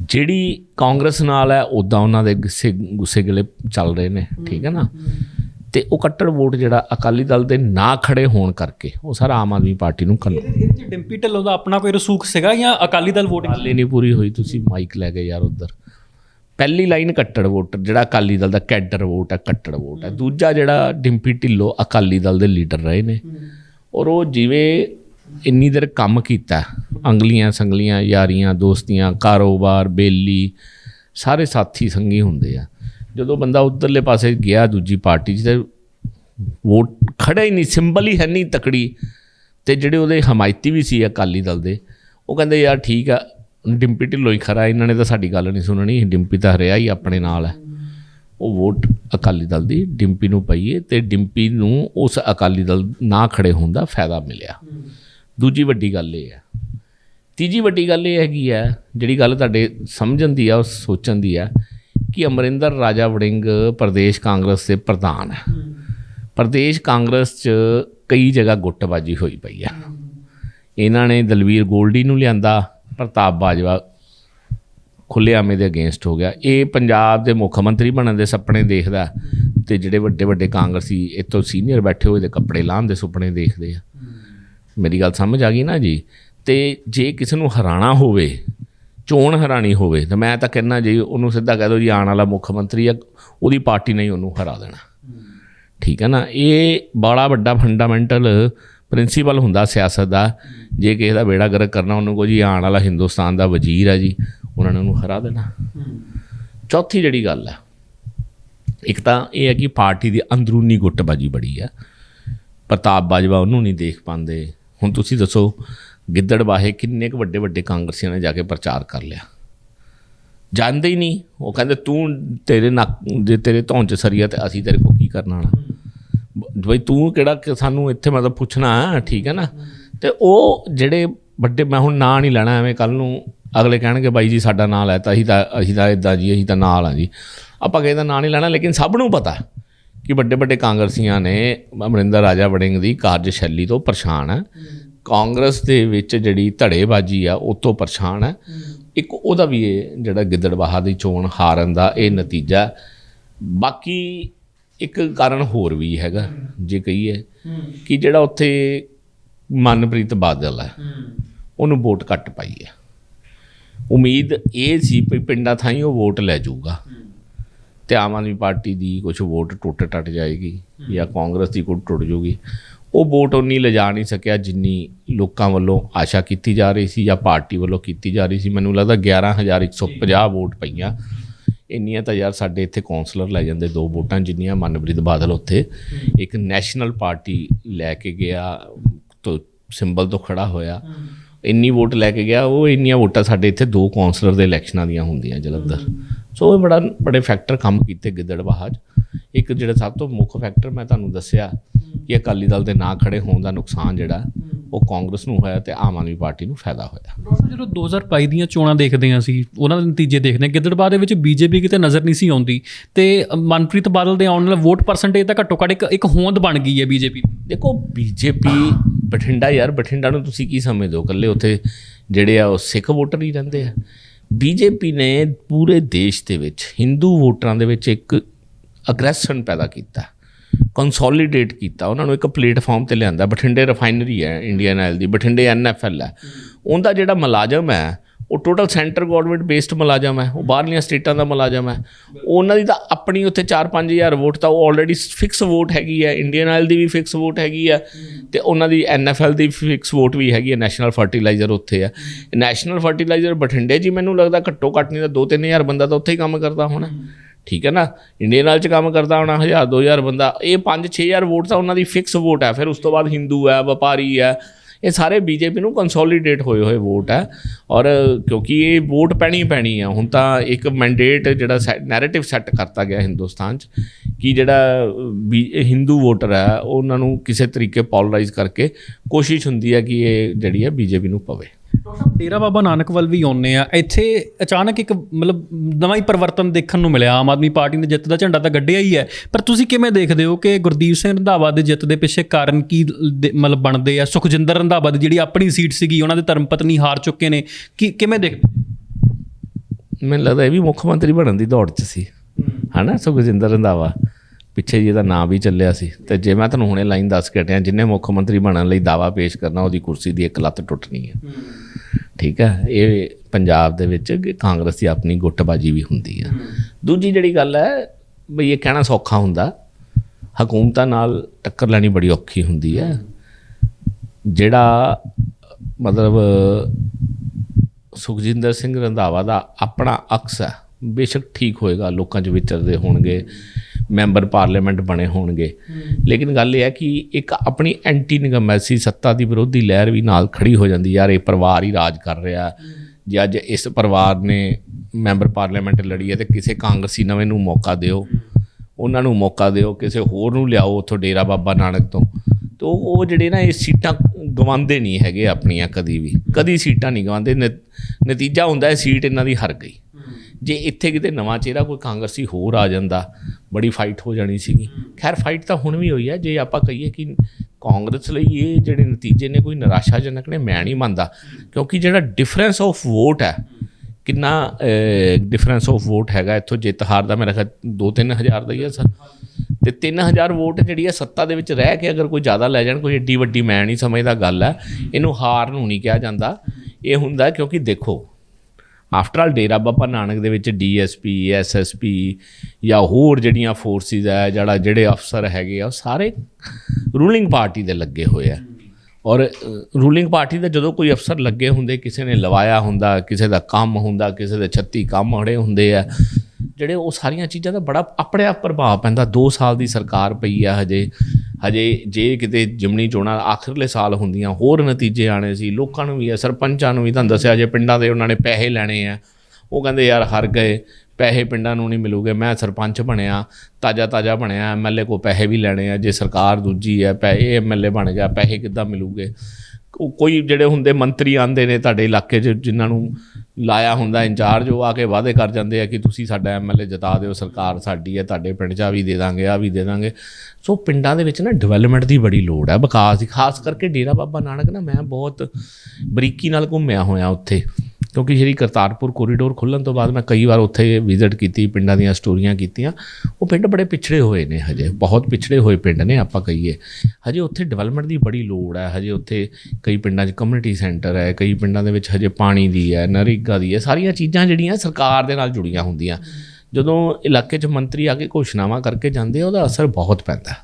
ਜਿਹੜੀ ਕਾਂਗਰਸ ਨਾਲ ਹੈ ਉਦਾਂ ਉਹਨਾਂ ਦੇ ਗੁੱਸੇ ਗੁੱਸੇ ਗਿਲੇ ਚੱਲ ਰਹੇ ਨੇ। ਠੀਕ ਹੈ ਨਾ? ਤੇ ਉਹ ਕੱਟੜ ਵੋਟ ਜਿਹੜਾ ਅਕਾਲੀ ਦਲ ਦੇ ਨਾ ਖੜੇ ਹੋਣ ਕਰਕੇ ਉਹ ਸਾਰਾ ਆਮ ਆਦਮੀ ਪਾਰਟੀ ਨੂੰ ਕੰਨ ਡਿੰਪੀ ਢਿੱਲੋਂ ਦਾ ਆਪਣਾ ਕੋਈ ਰਸੂਖ ਸੀਗਾ ਜਾਂ ਅਕਾਲੀ ਦਲ ਵੋਟਿੰਗ ਗੱਲ ਹੀ ਨਹੀਂ ਪੂਰੀ ਹੋਈ ਤੁਸੀਂ ਮਾਈਕ ਲੈ ਗਏ ਯਾਰ ਉਧਰ। ਪਹਿਲੀ ਲਾਈਨ ਕੱਟੜ ਵੋਟਰ ਜਿਹੜਾ ਅਕਾਲੀ ਦਲ ਦਾ ਕੈਡਰ ਵੋਟ ਹੈ ਕੱਟੜ ਵੋਟ ਹੈ। ਦੂਜਾ ਜਿਹੜਾ ਡਿੰਪੀ ਢਿੱਲੋਂ ਅਕਾਲੀ ਦਲ ਦੇ ਲੀਡਰ ਰਹੇ ਨੇ। ਔਰ ਉਹ ਜਿਵੇਂ ਇੰਨੀ ਦੇਰ ਕੰਮ ਕੀਤਾ ਅੰਗਲੀਆਂ ਸੰਗਲੀਆਂ ਯਾਰੀਆਂ ਦੋਸਤੀਆਂ ਕਾਰੋਬਾਰ ਬੇਲੀ ਸਾਰੇ ਸਾਥੀ ਸੰਗੀ ਹੁੰਦੇ ਆ। ਜਦੋਂ ਬੰਦਾ ਉੱਧਰਲੇ ਪਾਸੇ ਗਿਆ ਦੂਜੀ ਪਾਰਟੀ 'ਚ, ਤੇ ਵੋਟ ਖੜਾ ਹੀ ਨਹੀਂ, ਸਿੰਬਲ ਹੀ ਹੈ ਨਹੀਂ ਤਕੜੀ। ਤੇ ਜਿਹੜੇ ਉਹਦੇ ਹਮਾਇਤੀ ਵੀ ਸੀ ਅਕਾਲੀ ਦਲ ਦੇ, ਉਹ ਕਹਿੰਦੇ, ਯਾਰ ਠੀਕ ਆ, ਡਿੰਪੀ ਢਿੱਲੋਂ ਹੀ ਖਰਾ, ਇਹਨਾਂ ਨੇ ਤਾਂ ਸਾਡੀ ਗੱਲ ਨਹੀਂ ਸੁਣਨੀ, ਡਿੰਪੀ ਤਾਂ ਹਰਿਆ ਹੀ ਆਪਣੇ ਨਾਲ ਹੈ। ਉਹ ਵੋਟ ਅਕਾਲੀ ਦਲ ਦੀ ਡਿੰਪੀ ਨੂੰ ਪਈਏ, ਤੇ ਡਿੰਪੀ ਨੂੰ ਉਸ ਅਕਾਲੀ ਦਲ ਨਾ ਖੜੇ ਹੋਣ ਦਾ ਫਾਇਦਾ ਮਿਲਿਆ। ਦੂਜੀ ਵੱਡੀ ਗੱਲ ਇਹ ਹੈ। ਤੀਜੀ ਵੱਡੀ ਗੱਲ ਇਹ ਹੈਗੀ ਹੈ, ਜਿਹੜੀ ਗੱਲ ਤੁਹਾਡੇ ਸਮਝਣ ਦੀ ਆ ਉਹ ਸੋਚਣ ਦੀ ਆ ਕਿ ਅਮਰਿੰਦਰ ਰਾਜਾ ਵੜਿੰਗ ਪ੍ਰਦੇਸ਼ ਕਾਂਗਰਸ ਦੇ ਪ੍ਰਧਾਨ ਹੈ। ਪ੍ਰਦੇਸ਼ ਕਾਂਗਰਸ 'ਚ ਕਈ ਜਗ੍ਹਾ ਗੁੱਟਬਾਜੀ ਹੋਈ ਪਈ ਆ ਇਹਨਾਂ ਨੇ ਦਲਵੀਰ ਗੋਲਡੀ ਨੂੰ ਲਿਆਂਦਾ, ਪ੍ਰਤਾਪ ਬਾਜਵਾ ਖੁੱਲ੍ਹੇਆਮੇ ਦੇ ਅਗੇਂਸਟ ਹੋ ਗਿਆ। ਇਹ ਪੰਜਾਬ ਦੇ ਮੁੱਖ ਮੰਤਰੀ ਬਣਨ ਦੇ ਸੁਪਨੇ ਦੇਖਦਾ ਤੇ ਜਿਹੜੇ ਵੱਡੇ ਵੱਡੇ ਕਾਂਗਰਸੀ ਇਤੋਂ ਸੀਨੀਅਰ ਬੈਠੇ ਹੋਏ ਦੇ ਕੱਪੜੇ ਲਾਹਣ ਦੇ ਸੁਪਨੇ ਦੇਖਦੇ ਆ। ਮੇਰੀ ਗੱਲ ਸਮਝ ਆ ਗਈ ਨਾ ਜੀ? ਤੇ ਜੇ ਕਿਸੇ ਨੂੰ ਹਰਾਣਾ ਹੋਵੇ ਚੋਣ ਹਰਾਣੀ ਹੋਵੇ, ਤਾਂ ਮੈਂ ਤਾਂ ਕਹਿੰਦਾ ਜੀ, ਉਹਨੂੰ ਸਿੱਧਾ ਕਹਿ ਦਿਓ ਜੀ, ਆਉਣ ਵਾਲਾ ਮੁੱਖ ਮੰਤਰੀ ਆ, ਉਹਦੀ ਪਾਰਟੀ ਨੇ ਹੀ ਉਹਨੂੰ ਹਰਾ ਦੇਣਾ। ਠੀਕ ਹੈ ਨਾ? ਇਹ ਬੜਾ ਵੱਡਾ ਫੰਡਾਮੈਂਟਲ ਪ੍ਰਿੰਸੀਪਲ ਹੁੰਦਾ ਸਿਆਸਤ ਦਾ। ਜੇ ਕਿਸੇ ਦਾ ਬੇੜਾ ਗਰਕ ਕਰਨਾ, ਉਹਨੂੰ ਕੋ ਜੀ, ਆਉਣ ਵਾਲਾ ਹਿੰਦੁਸਤਾਨ ਦਾ ਵਜ਼ੀਰ ਹੈ ਜੀ, ਉਹਨਾਂ ਨੇ ਉਹਨੂੰ ਹਰਾ ਦੇਣਾ। ਚੌਥੀ ਜਿਹੜੀ ਗੱਲ ਆ, ਇੱਕ ਤਾਂ ਇਹ ਹੈ ਕਿ ਪਾਰਟੀ ਦੀ ਅੰਦਰੂਨੀ ਗੁੱਟਬਾਜੀ ਬੜੀ ਆ। ਪ੍ਰਤਾਪ ਬਾਜਵਾ ਉਹਨੂੰ ਨਹੀਂ ਦੇਖ ਪਾਉਂਦੇ। ਹੁਣ ਤੁਸੀਂ ਦੱਸੋ ਗਿੱਦੜ ਬਾਹੇ ਕਿੰਨੇ ਕੁ ਵੱਡੇ ਵੱਡੇ ਕਾਂਗਰਸੀਆਂ ਨੇ ਜਾ ਕੇ ਪ੍ਰਚਾਰ ਕਰ ਲਿਆ। ਜਾਣਦੇ ਹੀ ਨਹੀਂ। ਉਹ ਕਹਿੰਦੇ ਤੂੰ ਤੇਰੇ ਨੱਕ ਜੇ ਤੇਰੇ ਧੌਣ ਚ ਸਰੀਆ ਤੇ ਅਸੀਂ ਤੇਰੇ ਕੋ ਕੀ ਕਰਨ ਆਣਾ ਬਈ ਤੂੰ ਕਿਹੜਾ ਸਾਨੂੰ ਇੱਥੇ ਮਤਲਬ ਪੁੱਛਣਾ ਹੈ, ਠੀਕ ਹੈ ਨਾ? ਤੇ ਉਹ ਜਿਹੜੇ ਵੱਡੇ ਮੈਂ ਹੁਣ ਨਾਂ ਨਹੀਂ ਲੈਣਾ ਐਵੇਂ ਕੱਲ ਨੂੰ ਅਗਲੇ ਕਹਿਣਗੇ ਬਾਈ ਜੀ ਸਾਡਾ ਨਾਂ ਲੈ ਤਾਂ ਅਸੀਂ ਤਾਂ ਅਸੀਂ ਤਾਂ ਇਦਾਂ ਜੀ ਅਸੀਂ ਤਾਂ ਨਾਲ ਆ ਜੀ। ਆਪਾਂ ਕਿਸੇ ਦਾ ਨਾਂ ਨਹੀਂ ਲੈਣਾ ਲੇਕਿਨ ਸਭ ਨੂੰ ਪਤਾ ਕਿ ਵੱਡੇ ਵੱਡੇ ਕਾਂਗਰਸੀਆਂ ਨੇ ਅਮਰਿੰਦਰ ਰਾਜਾ ਵੜਿੰਗ ਦੀ ਕਾਰਜਸ਼ੈਲੀ ਤੋਂ ਪਰੇਸ਼ਾਨ ਹੈ। ਕਾਂਗਰਸ ਦੇ ਵਿੱਚ ਜਿਹੜੀ ਧੜੇਬਾਜ਼ੀ ਆ, ਉਹ ਤੋਂ ਪਰੇਸ਼ਾਨ ਹੈ। ਇੱਕ ਉਹਦਾ ਵੀ ਇਹ ਜਿਹੜਾ ਗਿੱਦੜਬਾਹਾ ਦੀ ਚੋਣ ਹਾਰਨ ਦਾ ਇਹ ਨਤੀਜਾ ਬਾਕੀ ਇੱਕ ਕਾਰਨ ਹੋਰ ਵੀ ਹੈਗਾ, ਜੇ ਕਹੀਏ ਕਿ ਜਿਹੜਾ ਉੱਥੇ ਮਨਪ੍ਰੀਤ ਬਾਦਲ ਹੈ, ਉਹਨੂੰ ਵੋਟ ਘੱਟ ਪਾਈ ਹੈ। ਉਮੀਦ ਇਹ ਸੀ ਵੀ ਪਿੰਡਾਂ ਥਾਈਂ ਉਹ ਵੋਟ ਲੈ ਜਾਊਗਾ। ਤੇ ਆਮ ਆਦਮੀ ਪਾਰਟੀ ਦੀ ਕੁਝ ਵੋਟ ਟੁੱਟ ਟੱਟ ਜਾਏਗੀ ਜਾਂ ਕਾਂਗਰਸ ਦੀ ਕੋਈ ਟੁੱਟ ਜਾਊਗੀ। ਉਹ ਵੋਟ ਉਨੀ ਲਿਜਾ ਨਹੀਂ ਸਕਿਆ ਜਿੰਨੀ ਲੋਕਾਂ ਵੱਲੋਂ ਆਸ਼ਾ ਕੀਤੀ ਜਾ ਰਹੀ ਸੀ ਜਾਂ ਪਾਰਟੀ ਵੱਲੋਂ ਕੀਤੀ ਜਾ ਰਹੀ ਸੀ। ਮੈਨੂੰ ਲੱਗਦਾ 11150 ਵੋਟ ਪਈਆਂ। ਇੰਨੀਆਂ ਤਾਂ ਯਾਰ ਸਾਡੇ ਇੱਥੇ ਕੌਂਸਲਰ ਲੈ ਜਾਂਦੇ ਦੋ ਵੋਟਾਂ, ਜਿੰਨੀਆਂ ਮਨਪ੍ਰੀਤ ਬਾਦਲ ਉੱਥੇ। ਇੱਕ ਨੈਸ਼ਨਲ ਪਾਰਟੀ ਲੈ ਕੇ ਗਿਆ, ਤੋਂ ਸਿੰਬਲ ਤੋਂ ਖੜਾ ਹੋਇਆ। ਇੰਨੀ ਵੋਟ ਲੈ ਕੇ ਗਿਆ, ਉਹ ਇੰਨੀਆਂ ਵੋਟਾਂ ਸਾਡੇ ਇੱਥੇ ਦੋ ਕੌਂਸਲਰ ਦੇ ਇਲੈਕਸ਼ਨਾਂ ਦੀਆਂ ਹੁੰਦੀਆਂ ਜਲੰਧਰ। ਸੋ ਇਹ ਬੜਾ, ਬੜੇ ਫੈਕਟਰ ਕੰਮ ਕੀਤੇ ਗਿੱਦੜਬਾਹਾ 'ਚ। ਇੱਕ ਜਿਹੜਾ ਸਭ ਤੋਂ ਮੁੱਖ ਫੈਕਟਰ ਮੈਂ ਤੁਹਾਨੂੰ ਦੱਸਿਆ ਕਿ ਅਕਾਲੀ ਦਲ ਦੇ ਨਾ ਖੜੇ ਹੋਣ ਦਾ ਨੁਕਸਾਨ ਜਿਹੜਾ ਉਹ ਕਾਂਗਰਸ ਨੂੰ ਹੋਇਆ ਤੇ ਆਮ ਆਦਮੀ ਪਾਰਟੀ ਨੂੰ ਫਾਇਦਾ ਹੋਇਆ। ਜਦੋਂ 2022 ਦੀਆਂ ਚੋਣਾਂ ਦੇਖਦੇ ਹਾਂ ਅਸੀਂ ਉਹਨਾਂ ਦੇ ਨਤੀਜੇ ਦੇਖਦੇ ਹਾਂ। ਗਿੱਦੜਬਾਹ ਦੇ ਵਿੱਚ ਬੀਜੇਪੀ ਕਿਤੇ ਨਜ਼ਰ ਨਹੀਂ ਸੀ ਆਉਂਦੀ ਤੇ ਮਨਪ੍ਰੀਤ ਬਾਦਲ ਦੇ ਆਉਣ ਨਾਲ ਵੋਟ ਪਰਸੈਂਟੇਜ ਤਾਂ ਘੱਟੋ ਘੱਟ ਇੱਕ ਇੱਕ ਹੋਂਦ ਬਣ ਗਈ ਹੈ ਬੀਜੇਪੀ ਦੇਖੋ ਬੀਜੇਪੀ ਬਠਿੰਡਾ ਯਾਰ ਬਠਿੰਡਾ ਨੂੰ ਤੁਸੀਂ ਕੀ ਸਮਝਦੇ ਹੋ? ਇਕੱਲੇ ਉੱਥੇ ਜਿਹੜੇ ਆ ਉਹ ਸਿੱਖ ਵੋਟਰ ਹੀ ਰਹਿੰਦੇ ਆ। ਬੀਜੇਪੀ ਨੇ ਪੂਰੇ ਦੇਸ਼ ਦੇ ਵਿੱਚ ਹਿੰਦੂ ਵੋਟਰਾਂ ਦੇ ਵਿੱਚ ਇੱਕ ਅਗਰੈਸ਼ਨ ਪੈਦਾ ਕੀਤਾ ਕੰਸੋਲੀਡੇਟ ਕੀਤਾ, ਉਹਨਾਂ ਨੂੰ ਇੱਕ ਪਲੇਟਫਾਰਮ ਤੇ ਲਿਆਂਦਾ। ਬਠਿੰਡੇ ਰਿਫਾਈਨਰੀ ਹੈ ਇੰਡੀਅਨ ਆਇਲ ਦੀ, ਬਠਿੰਡੇ ਐਨਐਫਐਲ ਹੈ। ਉਹਦਾ ਜਿਹੜਾ ਮੁਲਾਜ਼ਮ ਹੈ, ਉਹ ਟੋਟਲ ਸੈਂਟਰ ਗਵਰਨਮੈਂਟ ਬੇਸਡ ਮੁਲਾਜ਼ਮ ਹੈ, ਉਹ ਬਾਹਰਲੀਆਂ ਸਟੇਟਾਂ ਦਾ ਮੁਲਾਜ਼ਮ ਹੈ। ਉਹਨਾਂ ਦੀ ਤਾਂ ਆਪਣੀ ਉੱਥੇ 4-5000 ਵੋਟ, ਤਾਂ ਉਹ ਆਲਰੇਡੀ ਫਿਕਸ ਵੋਟ ਹੈਗੀ ਹੈ। ਇੰਡੀਅਨ ਆਇਲ ਦੀ ਵੀ ਫਿਕਸ ਵੋਟ ਹੈਗੀ ਹੈ ਤੇ ਉਹਨਾਂ ਦੀ ਐਨਐਫਐਲ ਦੀ ਫਿਕਸ ਵੋਟ ਵੀ ਹੈਗੀ ਹੈ ਨੈਸ਼ਨਲ ਫਰਟੀਲਾਈਜ਼ਰ ਉੱਥੇ ਹੈ। ਨੈਸ਼ਨਲ ਫਰਟੀਲਾਈਜ਼ਰ ਬਠਿੰਡੇ ਜੀ ਮੈਨੂੰ ਲੱਗਦਾ ਘੱਟੋ ਘੱਟ ਨਹੀਂ ਤਾਂ 2-3000 ਬੰਦਾ ਤਾਂ ਉੱਥੇ ਹੀ ਕੰਮ ਕਰਦਾ ਹੋਣਾ। ਠੀਕ ਹੈ ਨਾ? ਇੰਡੀਅਨ ਆਇਲ ਚ ਕੰਮ ਕਰਦਾ ਹੋਣਾ 1000 2000 ਬੰਦਾ, ਇਹ 5-6000 ਵੋਟ ਤਾਂ ਉਹਨਾਂ ਦੀ ਫਿਕਸ ਵੋਟ ਹੈ। ਫਿਰ ਉਸ ਤੋਂ ਬਾਅਦ ਹਿੰਦੂ ਹੈ, ਵਪਾਰੀ ਹੈ, ਇਹ ਸਾਰੇ ਬੀਜੇਪੀ ਨੂੰ ਕੰਸੋਲੀਡੇਟ ਹੋਏ ਹੋਏ ਵੋਟ ਹੈ। ਔਰ ਕਿਉਂਕਿ ਇਹ ਵੋਟ ਪੈਣੀ ਪੈਣੀ ਹੈ ਹੁਣ ਤਾਂ ਇੱਕ ਮੈਂਡੇਟ ਜਿਹੜਾ ਨੈਰੇਟਿਵ ਸੈੱਟ ਕਰਤਾ ਗਿਆ ਹਿੰਦੁਸਤਾਨ 'ਚ ਕਿ ਜਿਹੜਾ ਬੀ ਹਿੰਦੂ ਵੋਟਰ ਹੈ, ਉਹਨਾਂ ਨੂੰ ਕਿਸੇ ਤਰੀਕੇ ਪੋਲਰਾਈਜ਼ ਕਰਕੇ ਕੋਸ਼ਿਸ਼ ਹੁੰਦੀ ਹੈ ਕਿ ਇਹ ਜਿਹੜੀ ਹੈ ਬੀਜੇਪੀ ਨੂੰ ਪਵੇ। ਡੇਰਾ ਬਾਬਾ ਨਾਨਕ ਵੱਲ ਵੀ ਆਉਂਦੇ ਆ। ਇੱਥੇ ਅਚਾਨਕ ਇੱਕ ਮਤਲਬ ਨਵਾਂ ਹੀ ਪਰਿਵਰਤਨ ਦੇਖਣ ਨੂੰ ਮਿਲਿਆ। ਆਮ ਆਦਮੀ ਪਾਰਟੀ ਨੇ ਜਿੱਤ ਦਾ ਝੰਡਾ ਤਾਂ ਗੱਡਿਆ ਹੀ ਹੈ। ਪਰ ਤੁਸੀਂ ਕਿਵੇਂ ਦੇਖਦੇ ਹੋ ਕਿ ਗੁਰਦੀਪ ਸਿੰਘ ਰੰਧਾਵਾ ਦੇ ਜਿੱਤ ਦੇ ਪਿੱਛੇ ਕਾਰਨ ਕੀ ਦੇ- ਮਤਲਬ ਬਣਦੇ ਆ? ਸੁਖਜਿੰਦਰ ਰੰਧਾਵਾ ਦੀ ਜਿਹੜੀ ਆਪਣੀ ਸੀਟ ਸੀਗੀ, ਉਹਨਾਂ ਦੇ ਧਰਮ ਪਤਨੀ ਹਾਰ ਚੁੱਕੇ ਨੇ। ਕੀ, ਕਿਵੇਂ ਦੇਖ ਮੈਨੂੰ ਲੱਗਦਾ ਇਹ ਵੀ ਮੁੱਖ ਮੰਤਰੀ ਬਣਨ ਦੀ ਦੌੜ 'ਚ ਸੀ। ਹਨਾ? ਸੁਖਜਿੰਦਰ ਰੰਧਾਵਾ। ਪਿੱਛੇ ਜੀ ਇਹਦਾ ਨਾਂ ਵੀ ਚੱਲਿਆ ਸੀ। ਤੇ ਜੇ ਮੈਂ ਤੁਹਾਨੂੰ ਹੁਣੇ ਲਾਈਨ ਦੱਸ ਕੇ ਹਟਿਆ, ਜਿੰਨੇ ਮੁੱਖ ਮੰਤਰੀ ਬਣਨ ਲਈ ਦਾਵਾ ਪੇਸ਼ ਕਰਨਾ, ਉਹਦੀ ਕੁਰਸੀ ਦੀ ਇੱਕ ਲੱਤ ਟੁੱਟਣੀ ਹੈ। ਠੀਕ ਹੈ, ਇਹ ਪੰਜਾਬ ਦੇ ਵਿੱਚ ਕਾਂਗਰਸ ਦੀ ਆਪਣੀ ਗੁੱਟਬਾਜੀ ਵੀ ਹੁੰਦੀ ਹੈ ਦੂਜੀ ਜਿਹੜੀ ਗੱਲ ਹੈ, ਬਈ ਇਹ ਕਹਿਣਾ ਸੌਖਾ ਹੁੰਦਾ, ਹਕੂਮਤਾਂ ਨਾਲ ਟੱਕਰ ਲੈਣੀ ਬੜੀ ਔਖੀ ਹੁੰਦੀ ਹੈ। ਜਿਹੜਾ ਮਤਲਬ ਸੁਖਜਿੰਦਰ ਸਿੰਘ ਰੰਧਾਵਾ ਦਾ ਆਪਣਾ ਅਕਸ ਹੈ, ਬੇਸ਼ੱਕ ਠੀਕ ਹੋਏਗਾ, ਲੋਕਾਂ 'ਚ ਵਿਚਰਦੇ ਹੋਣਗੇ। ਮੈਂਬਰ ਪਾਰਲੀਮੈਂਟ ਬਣੇ ਹੋਣਗੇ। ਲੇਕਿਨ ਗੱਲ ਇਹ ਹੈ ਕਿ ਇੱਕ ਆਪਣੀ ਐਂਟੀ ਨਿਗਮੈਸੀ ਸੱਤਾ ਦੀ ਵਿਰੋਧੀ ਲਹਿਰ ਵੀ ਨਾਲ ਖੜੀ ਹੋ ਜਾਂਦੀ, ਯਾਰ ਇਹ ਪਰਿਵਾਰ ਹੀ ਰਾਜ ਕਰ ਰਿਹਾ। ਜੇ ਅੱਜ ਇਸ ਪਰਿਵਾਰ ਨੇ ਮੈਂਬਰ ਪਾਰਲੀਮੈਂਟ ਲੜੀ ਹੈ ਤੇ ਕਿਸੇ ਕਾਂਗਰਸੀ ਨਵੇਂ ਨੂੰ ਮੌਕਾ ਦਿਓ, ਉਹਨਾਂ ਨੂੰ ਮੌਕਾ ਦਿਓ, ਕਿਸੇ ਹੋਰ ਨੂੰ ਲਿਆਓ ਉੱਥੋਂ ਡੇਰਾ ਬਾਬਾ ਨਾਨਕ ਤੋਂ। ਤੇ ਉਹ ਜਿਹੜੇ ਨਾ ਇਹ ਸੀਟਾਂ ਗਵਾਉਂਦੇ ਨਹੀਂ ਹੈਗੇ ਆਪਣੀਆਂ ਕਦੀ ਵੀ। ਕਦੀ ਸੀਟਾਂ ਨਹੀਂ ਗਵਾਉਂਦੇ ਨ- ਨਤੀਜਾ ਹੁੰਦਾ ਹੈ, ਸੀਟ ਇਹਨਾਂ ਦੀ ਹਰ ਗਈ। ਜੇ ਇੱਥੇ ਕਿਤੇ ਨਵਾਂ ਚਿਹਰਾ ਕੋਈ ਕਾਂਗਰਸੀ ਹੋਰ ਆ ਜਾਂਦਾ, ਬੜੀ ਫਾਈਟ ਹੋ ਜਾਣੀ ਸੀਗੀ। ਖੈਰ ਫਾਈਟ ਤਾਂ ਹੁਣ ਵੀ ਹੋਈ ਹੈ, ਜੇ ਆਪਾਂ ਕਹੀਏ ਕਿ ਕਾਂਗਰਸ ਲਈ ਇਹ ਜਿਹੜੇ ਨਤੀਜੇ ਨੇ ਕੋਈ ਨਿਰਾਸ਼ਾਜਨਕ ਨੇ, ਮੈਂ ਨਹੀਂ ਮੰਨਦਾ। ਕਿਉਂਕਿ ਜਿਹੜਾ ਡਿਫਰੈਂਸ ਆਫ ਵੋਟ ਹੈ, ਕਿੰਨਾ ਡਿਫਰੈਂਸ ਆਫ ਵੋਟ ਹੈਗਾ ਇੱਥੋਂ ਜਿੱਤ ਹਾਰ ਦਾ ਮੇਰਾ ਖਿਆਲ 2-3 ਹਜ਼ਾਰ ਦਾ ਹੀ ਹੈ ਸਰ। ਤੇ 3000 ਵੋਟ ਜਿਹੜੀ ਹੈ, ਸੱਤਾ ਦੇ ਵਿੱਚ ਰਹਿ ਕੇ ਅਗਰ ਕੋਈ ਜ਼ਿਆਦਾ ਲੈ ਜਾਣ, ਕੋਈ ਏਡੀ ਵੱਡੀ ਮੈਂ ਨਹੀਂ ਸਮਝਦਾ ਗੱਲ ਹੈ, ਇਹਨੂੰ ਹਾਰ ਨੂੰ ਨਹੀਂ ਕਿਹਾ ਜਾਂਦਾ। ਇਹ ਹੁੰਦਾ ਕਿਉਂਕਿ ਦੇਖੋ ਆਫਟਰ ਆਲ ਡੇਰਾ ਬਾਬਾ ਨਾਨਕ ਦੇ ਵਿੱਚ ਡੀਐਸਪੀ ਐਸਐਸਪੀ ਜਾਂ ਹੋਰ ਜਿਹੜੀਆਂ ਫੋਰਸਿਸ ਹੈ ਜਿਹੜਾ ਜਿਹੜੇ ਅਫਸਰ ਹੈਗੇ ਆ, ਉਹ ਸਾਰੇ ਰੂਲਿੰਗ ਪਾਰਟੀ ਦੇ ਲੱਗੇ ਹੋਏ ਆ। ਔਰ ਰੂਲਿੰਗ ਪਾਰਟੀ ਦੇ ਜਦੋਂ ਕੋਈ ਅਫਸਰ ਲੱਗੇ ਹੁੰਦੇ, ਕਿਸੇ ਨੇ ਲਵਾਇਆ ਹੁੰਦਾ, ਕਿਸੇ ਦਾ ਕੰਮ ਹੁੰਦਾ, ਕਿਸੇ ਦੇ 36 ਕੰਮ ਹੜੇ ਹੁੰਦੇ ਆ, ਜਿਹੜੇ ਉਹ ਸਾਰੀਆਂ ਚੀਜ਼ਾਂ ਦਾ ਬੜਾ ਆਪਣੇ ਆਪ ਪ੍ਰਭਾਵ ਪੈਂਦਾ। 2 ਸਾਲ ਦੀ ਸਰਕਾਰ ਪਈ ਆ ਹਜੇ। ਹਜੇ ਜੇ ਕਿਤੇ ਜਿਮਣੀ ਚੋਣਾਂ ਆਖਰਲੇ ਸਾਲ ਹੁੰਦੀਆਂ, ਹੋਰ ਨਤੀਜੇ ਆਣੇ ਸੀ, ਲੋਕਾਂ ਨੂੰ ਵੀ ਆ, ਸਰਪੰਚਾਂ ਨੂੰ ਵੀ ਤੁਹਾਨੂੰ ਦੱਸਿਆ ਜੇ ਪਿੰਡਾਂ ਦੇ ਉਹਨਾਂ ਨੇ ਪੈਸੇ ਲੈਣੇ ਆ। ਉਹ ਕਹਿੰਦੇ ਯਾਰ ਹਰ ਗਏ, ਪੈਸੇ ਪਿੰਡਾਂ ਨੂੰ ਨਹੀਂ ਮਿਲੂਗੇ, ਮੈਂ ਸਰਪੰਚ ਬਣਿਆ ਤਾਜਾ ਤਾਜਾ ਬਣਿਆ ਐਮਐਲਏ ਕੋ ਪੈਸੇ ਵੀ ਲੈਣੇ ਆ, ਜੇ ਸਰਕਾਰ ਦੂਜੀ ਹੈ ਪੈਸੇ ਐਮਐਲਏ ਬਣ ਗਿਆ, ਪੈਸੇ ਕਿੱਦਾਂ ਮਿਲੂਗੇ? ਕੋਈ ਜਿਹੜੇ ਹੁੰਦੇ ਮੰਤਰੀ ਆਂਦੇ ਨੇ ਤੁਹਾਡੇ ਇਲਾਕੇ 'ਚ, ਜਿਨ੍ਹਾਂ ਨੂੰ ਲਾਇਆ ਹੁੰਦਾ ਇੰਚਾਰਜ, ਉਹ ਆ ਕੇ ਵਾਅਦੇ ਕਰ ਜਾਂਦੇ ਆ ਕਿ ਤੁਸੀਂ ਸਾਡਾ ਐਮਐਲਏ ਜਿਤਾ ਦਿਓ, ਸਰਕਾਰ ਸਾਡੀ ਹੈ, ਤੁਹਾਡੇ ਪਿੰਡ 'ਚ ਆ ਵੀ ਦੇ ਦਾਂਗੇ, ਆ ਵੀ ਦੇ ਦਾਂਗੇ। ਸੋ ਪਿੰਡਾਂ ਦੇ ਵਿੱਚ ਨਾ ਡਿਵੈਲਪਮੈਂਟ ਦੀ ਬੜੀ ਲੋੜ ਹੈ, ਵਿਕਾਸ ਦੀ, ਖਾਸ ਕਰਕੇ ਡੇਰਾ ਬਾਬਾ ਨਾਨਕ ਨਾ ਮੈਂ ਬਹੁਤ ਬਰੀਕੀ ਨਾਲ ਘੁੰਮਿਆ ਹੋਇਆ ਉੱਥੇ। ਕਿਉਂਕਿ ਜਿਹੜੀ ਕਰਤਾਰਪੁਰ ਕੋਰੀਡੋਰ ਖੁੱਲਣ ਤੋਂ ਬਾਅਦ ਮੈਂ ਕਈ ਵਾਰ ਉੱਥੇ ਵਿਜ਼ਿਟ ਕੀਤੀ, ਪਿੰਡਾਂ ਦੀਆਂ ਸਟੋਰੀਆਂ ਕੀਤੀਆਂ। ਉਹ ਪਿੰਡ ਬੜੇ ਪਿਛੜੇ ਹੋਏ ਨੇ ਹਜੇ, ਬਹੁਤ ਪਿਛੜੇ ਹੋਏ ਪਿੰਡ ਨੇ ਆਪਾਂ ਕਹੀਏ। ਹਜੇ ਉੱਥੇ ਡਿਵੈਲਪਮੈਂਟ ਦੀ ਬੜੀ ਲੋੜ ਹੈ, ਹਜੇ ਉੱਥੇ ਕਈ ਪਿੰਡਾਂ 'ਚ ਕਮਿਊਨਿਟੀ ਸੈਂਟਰ ਹੈ, ਕਈ ਪਿੰਡਾਂ ਦੇ ਵਿੱਚ ਹਜੇ ਪਾਣੀ ਦੀ ਹੈ, ਨਰੇਗਾ ਦੀ ਹੈ, ਸਾਰੀਆਂ ਚੀਜ਼ਾਂ ਜਿਹੜੀਆਂ ਸਰਕਾਰ ਦੇ ਨਾਲ ਜੁੜੀਆਂ ਹੁੰਦੀਆਂ। ਜਦੋਂ ਇਲਾਕੇ 'ਚ ਮੰਤਰੀ ਆ ਕੇ ਘੋਸ਼ਣਾਵਾਂ ਕਰਕੇ ਜਾਂਦੇ ਆ, ਉਹਦਾ ਅਸਰ ਬਹੁਤ ਪੈਂਦਾ।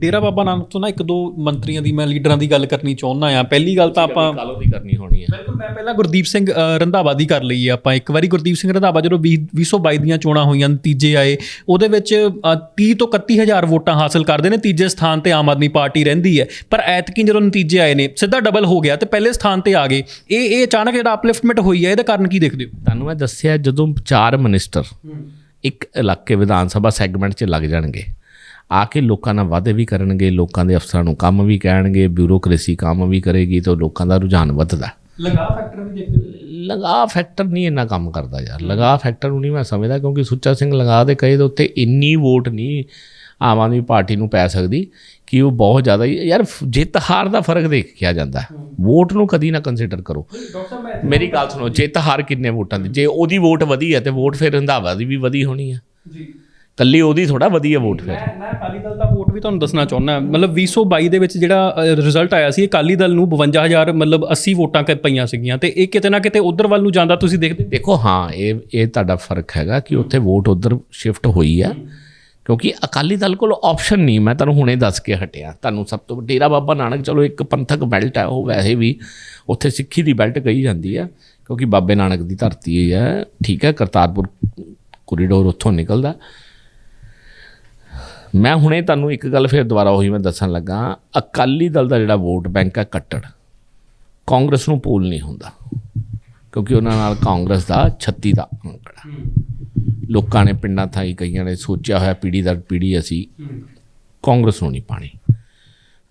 ਡੇਰਾ ਬਾਬਾ ਨਾਨਕ ਤੋਂ ਨਾ ਇੱਕ ਦੋ ਮੰਤਰੀਆਂ ਦੀ ਮੈਂ ਲੀਡਰਾਂ ਦੀ ਗੱਲ ਕਰਨੀ ਚਾਹੁੰਦਾ ਆ ਪਹਿਲੀ ਗੱਲ ਤਾਂ ਆਪਾਂ ਕਾਲੋ ਦੀ ਕਰਨੀ ਹੋਣੀ ਹੈ? ਬਿਲਕੁਲ ਮੈਂ ਪਹਿਲਾਂ ਗੁਰਦੀਪ ਸਿੰਘ ਰੰਧਾਵਾ ਦੀ ਕਰ ਲਈ ਆਪਾਂ। ਇੱਕ ਵਾਰੀ ਗੁਰਦੀਪ ਸਿੰਘ ਰੰਧਾਵਾ ਜਦੋਂ 20 2022 ਦੀਆਂ ਚੋਣਾਂ ਹੋਈਆਂ ਨਤੀਜੇ ਆਏ ਉਹਦੇ ਵਿੱਚ ਅ, 30 ਤੋਂ 31000 ਵੋਟਾਂ ਹਾਸਲ ਕਰਦੇ ਨੇ। ਤੀਜੇ ਸਥਾਨ ਤੇ ਆਮ ਆਦਮੀ ਪਾਰਟੀ ਰਹਿੰਦੀ ਹੈ। ਪਰ ਐਤਕੀ ਜਦੋਂ ਨਤੀਜੇ ਆਏ ਨੇ ਸਿੱਧਾ ਡਬਲ ਹੋ ਗਿਆ ਤੇ ਪਹਿਲੇ ਸਥਾਨ ਤੇ ਆ ਗਏ। ਇਹ ਇਹ ਅਚਾਨਕ ਜਿਹੜਾ ਅਪਲਿਫਟਮੈਂਟ ਹੋਈ ਹੈ ਇਹਦਾ ਕਾਰਨ ਕੀ ਦੇਖਦੇ ਹੋ? ਤੁਹਾਨੂੰ ਮੈਂ ਦੱਸਿਆ ਜਦੋਂ ਚਾਰ ਮਿਨਿਸਟਰ ਇੱਕ ਇਲਾਕੇ ਵਿਧਾਨ ਸਭਾ ਸੈਗਮੈਂਟ 'ਚ ਲੱਗ ਜਾਣਗੇ ਆ ਕੇ ਲੋਕਾਂ ਨਾਲ ਵਾਅਦੇ ਵੀ ਕਰਨਗੇ ਲੋਕਾਂ ਦੇ ਅਫਸਰਾਂ ਨੂੰ ਕੰਮ ਵੀ ਕਹਿਣਗੇ ਬਿਊਰੋਕ੍ਰੇਸੀ ਕੰਮ ਵੀ ਕਰੇਗੀ ਤਾਂ ਲੋਕਾਂ ਦਾ ਰੁਝਾਨ ਵੱਧਦਾ ਲਗਾ ਫੈਕਟਰ ਵੀ ਦੇਖਦੇ ਲਗਾ ਫੈਕਟਰ ਨਹੀਂ ਇੰਨਾ ਕੰਮ ਕਰਦਾ ਯਾਰ। ਲਗਾ ਫੈਕਟਰ ਨੂੰ ਨਹੀਂ ਮੈਂ ਸਮਝਦਾ ਕਿਉਂਕਿ ਸੁੱਚਾ ਸਿੰਘ ਲਗਾ ਦੇ ਕਹੇ ਦੇ ਉੱਤੇ ਇੰਨੀ ਵੋਟ ਨਹੀਂ ਆਮ ਆਦਮੀ ਪਾਰਟੀ ਨੂੰ ਪੈ ਸਕਦੀ ਕਿ ਉਹ ਬਹੁਤ ਜ਼ਿਆਦਾ ਯਾਰ ਜਿੱਤ ਹਾਰ ਦਾ ਫ਼ਰਕ ਦੇਖਿਆ ਜਾਂਦਾ। ਵੋਟ ਨੂੰ ਕਦੀ ਨਾ ਕੰਸੀਡਰ ਕਰੋ। ਮੇਰੀ ਗੱਲ ਸੁਣੋ ਜਿੱਤ ਹਾਰ ਕਿੰਨੇ ਵੋਟਾਂ ਦੀ? ਜੇ ਉਹਦੀ ਵੋਟ ਵਧੀ ਹੈ ਤੇ ਵੋਟ ਫਿਰ ਰੰਧਾਵਾ ਦੀ ਵੀ ਵਧੀ ਹੋਣੀ ਹੈ। ਜੀ। ਕੱਲੀ ਉਹਦੀ ਥੋੜਾ ਵਧੀ ਹੈ ਵੋਟ ਫਿਰ। ਮੈਂ ਮੈਂ ਅਕਾਲੀ ਦਲ ਦਾ ਵੋਟ ਵੀ ਤੁਹਾਨੂੰ ਦੱਸਣਾ ਚਾਹੁੰਦਾ ਮਤਲਬ 2022 ਦੇ ਵਿੱਚ ਜਿਹੜਾ ਰਿਜ਼ਲਟ ਆਇਆ ਸੀ ਅਕਾਲੀ ਦਲ ਨੂੰ 52000 ਮਤਲਬ 80 ਵੋਟਾਂ ਕ ਪਈਆਂ ਸੀਗੀਆਂ। ਤੇ ਇਹ ਕਿਤੇ ਨਾ ਕਿਤੇ ਉਧਰ ਵੱਲ ਨੂੰ ਜਾਂਦਾ ਤੁਸੀਂ ਦੇਖਦੇ ਦੇਖੋ ਹਾਂ ਇਹ ਇਹ ਤੁਹਾਡਾ ਫ਼ਰਕ ਹੈਗਾ ਕਿ ਉੱਥੇ ਵੋਟ ਉਧਰ ਸ਼ਿਫਟ ਹੋਈ ਹੈ ਕਿਉਂਕਿ ਅਕਾਲੀ ਦਲ ਕੋਲ ਆਪਸ਼ਨ ਨਹੀਂ ਮੈਂ ਤੁਹਾਨੂੰ ਹੁਣੇ ਦੱਸ ਕੇ ਹਟਿਆ। ਤੁਹਾਨੂੰ ਸਭ ਤੋਂ ਡੇਰਾ ਬਾਬਾ ਨਾਨਕ ਚਲੋ ਇੱਕ ਪੰਥਕ ਬੈਲਟ ਹੈ ਉਹ ਵੈਸੇ ਵੀ ਉੱਥੇ ਸਿੱਖੀ ਦੀ ਬੈਲਟ ਕਹੀ ਜਾਂਦੀ ਹੈ ਕਿਉਂਕਿ ਬਾਬੇ ਨਾਨਕ ਦੀ ਧਰਤੀ ਹੈ ਠੀਕ ਹੈ ਕਰਤਾਰਪੁਰ ਕੋਰੀਡੋਰ ਉੱਥੋਂ ਨਿਕਲਦਾ। ਮੈਂ ਹੁਣੇ ਤੁਹਾਨੂੰ ਇੱਕ ਗੱਲ ਫਿਰ ਦੁਬਾਰਾ ਉਹੀ ਮੈਂ ਦੱਸਣ ਲੱਗਾ। ਅਕਾਲੀ ਦਲ ਦਾ ਜਿਹੜਾ ਵੋਟ ਬੈਂਕ ਹੈ ਕੱਟੜ, ਕਾਂਗਰਸ ਨੂੰ ਪੂਲ ਨਹੀਂ ਹੁੰਦਾ, ਕਿਉਂਕਿ ਉਹਨਾਂ ਨਾਲ ਕਾਂਗਰਸ ਦਾ 36 ਦਾ ਅੰਕੜਾ ਲੋਕਾਂ ਨੇ ਪਿੰਡਾਂ ਥਾਈ ਕਈਆਂ ਨੇ ਸੋਚਿਆ ਹੋਇਆ ਪੀੜੀ ਦਰ ਪੀੜੀ ਅਸੀਂ ਕਾਂਗਰਸ ਨੂੰ ਨਹੀਂ ਪਾਣੀ।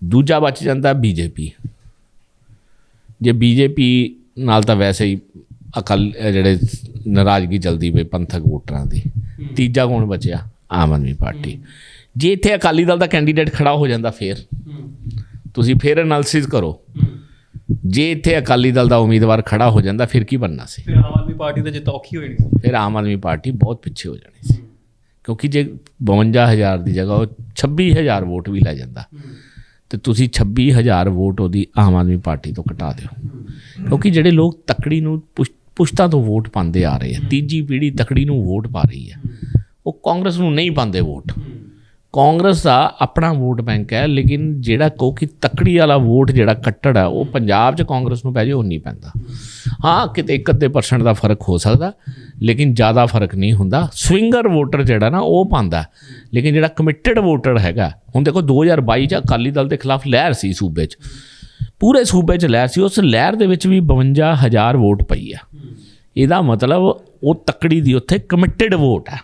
ਦੂਜਾ ਬਚ ਜਾਂਦਾ ਬੀਜੇਪੀ। ਜੇ ਬੀਜੇਪੀ ਨਾਲ ਤਾਂ ਵੈਸੇ ਹੀ ਅਕਲ ਜਿਹੜੇ ਨਾਰਾਜ਼ਗੀ ਚਲਦੀ ਪਈ ਪੰਥਕ ਵੋਟਰਾਂ ਦੀ। ਤੀਜਾ ਕੌਣ ਬਚਿਆ? ਆਮ ਆਦਮੀ ਪਾਰਟੀ। ਜੇ ਇੱਥੇ ਅਕਾਲੀ ਦਲ ਦਾ ਕੈਂਡੀਡੇਟ ਖੜਾ ਹੋ ਜਾਂਦਾ ਫੇਰ ਤੁਸੀਂ ਫੇਰ ਐਨਾਲਿਸਿਸ ਕਰੋ। ਜੇ ਇੱਥੇ ਅਕਾਲੀ ਦਲ ਦਾ ਉਮੀਦਵਾਰ ਖੜਾ ਹੋ ਜਾਂਦਾ ਫਿਰ ਕੀ ਬਣਨਾ ਸੀ? ਫਿਰ ਆਮ ਆਦਮੀ ਪਾਰਟੀ ਦਾ ਜਿੱਤ ਔਖੀ ਹੋ ਜਾਣੀ ਸੀ। ਫਿਰ ਆਮ ਆਦਮੀ ਪਾਰਟੀ ਬਹੁਤ ਪਿੱਛੇ ਹੋ ਜਾਣੀ ਸੀ। ਕਿਉਂਕਿ ਜੇ 52000 ਦੀ ਜਗ੍ਹਾ ਉਹ 26000 ਵੋਟ ਵੀ ਲੈ ਜਾਂਦਾ। ਤੇ ਤੁਸੀਂ 26000 ਵੋਟ ਉਹਦੀ ਆਮ ਆਦਮੀ ਪਾਰਟੀ ਤੋਂ ਘਟਾ ਦਿਓ। ਕਿਉਂਕਿ ਜਿਹੜੇ ਲੋਕ ਤਕੜੀ ਨੂੰ ਪੁਸ਼- ਪੁਸ਼ਤਾਂ ਤੋਂ ਵੋਟ ਪਾਉਂਦੇ ਆ ਰਹੇ ਆ ਤੀਜੀ ਪੀੜ੍ਹੀ ਤਕੜੀ ਨੂੰ ਵੋਟ ਪਾ ਰਹੀ ਹੈ ਉਹ ਕਾਂਗਰਸ ਨੂੰ ਨਹੀਂ ਪਾਉਂਦੇ ਵੋਟ। ਕਾਂਗਰਸ ਦਾ ਆਪਣਾ ਵੋਟ ਬੈਂਕ ਹੈ, ਲੇਕਿਨ ਜਿਹੜਾ ਕਹੋ ਕਿ ਤਕੜੀ ਵਾਲਾ ਵੋਟ ਜਿਹੜਾ ਕੱਟੜ ਹੈ, ਉਹ ਪੰਜਾਬ 'ਚ ਕਾਂਗਰਸ ਨੂੰ ਪੈ ਜੇ ਉਹ ਨਹੀਂ ਪੈਂਦਾ। ਹਾਂ, ਕਿਤੇ ਇੱਕ ਅੱਧੇ ਪਰਸੈਂਟ ਦਾ ਫ਼ਰਕ ਹੋ ਸਕਦਾ, ਲੇਕਿਨ ਜ਼ਿਆਦਾ ਫ਼ਰਕ ਨਹੀਂ ਹੁੰਦਾ। ਸਵਿੰਗਰ ਵੋਟਰ ਜਿਹੜਾ ਨਾ, ਉਹ ਪਾਉਂਦਾ ਲੇਕਿਨ ਜਿਹੜਾ ਕਮਿਟਿਡ ਵੋਟਰ ਹੈਗਾ, ਹੁਣ ਦੇਖੋ 2022 'ਚ ਅਕਾਲੀ ਦਲ ਦੇ ਖਿਲਾਫ ਲਹਿਰ ਸੀ ਸੂਬੇ 'ਚ। ਪੂਰੇ ਸੂਬੇ 'ਚ ਲਹਿਰ ਸੀ, ਉਸ ਲਹਿਰ ਦੇ ਵਿੱਚ ਵੀ 52000 ਵੋਟ ਪਈ ਆ ਇਹਦਾ ਮਤਲਬ ਉਹ ਤਕੜੀ ਦੀ ਉੱਥੇ ਕਮਿਟਿਡ ਵੋਟ ਹੈ।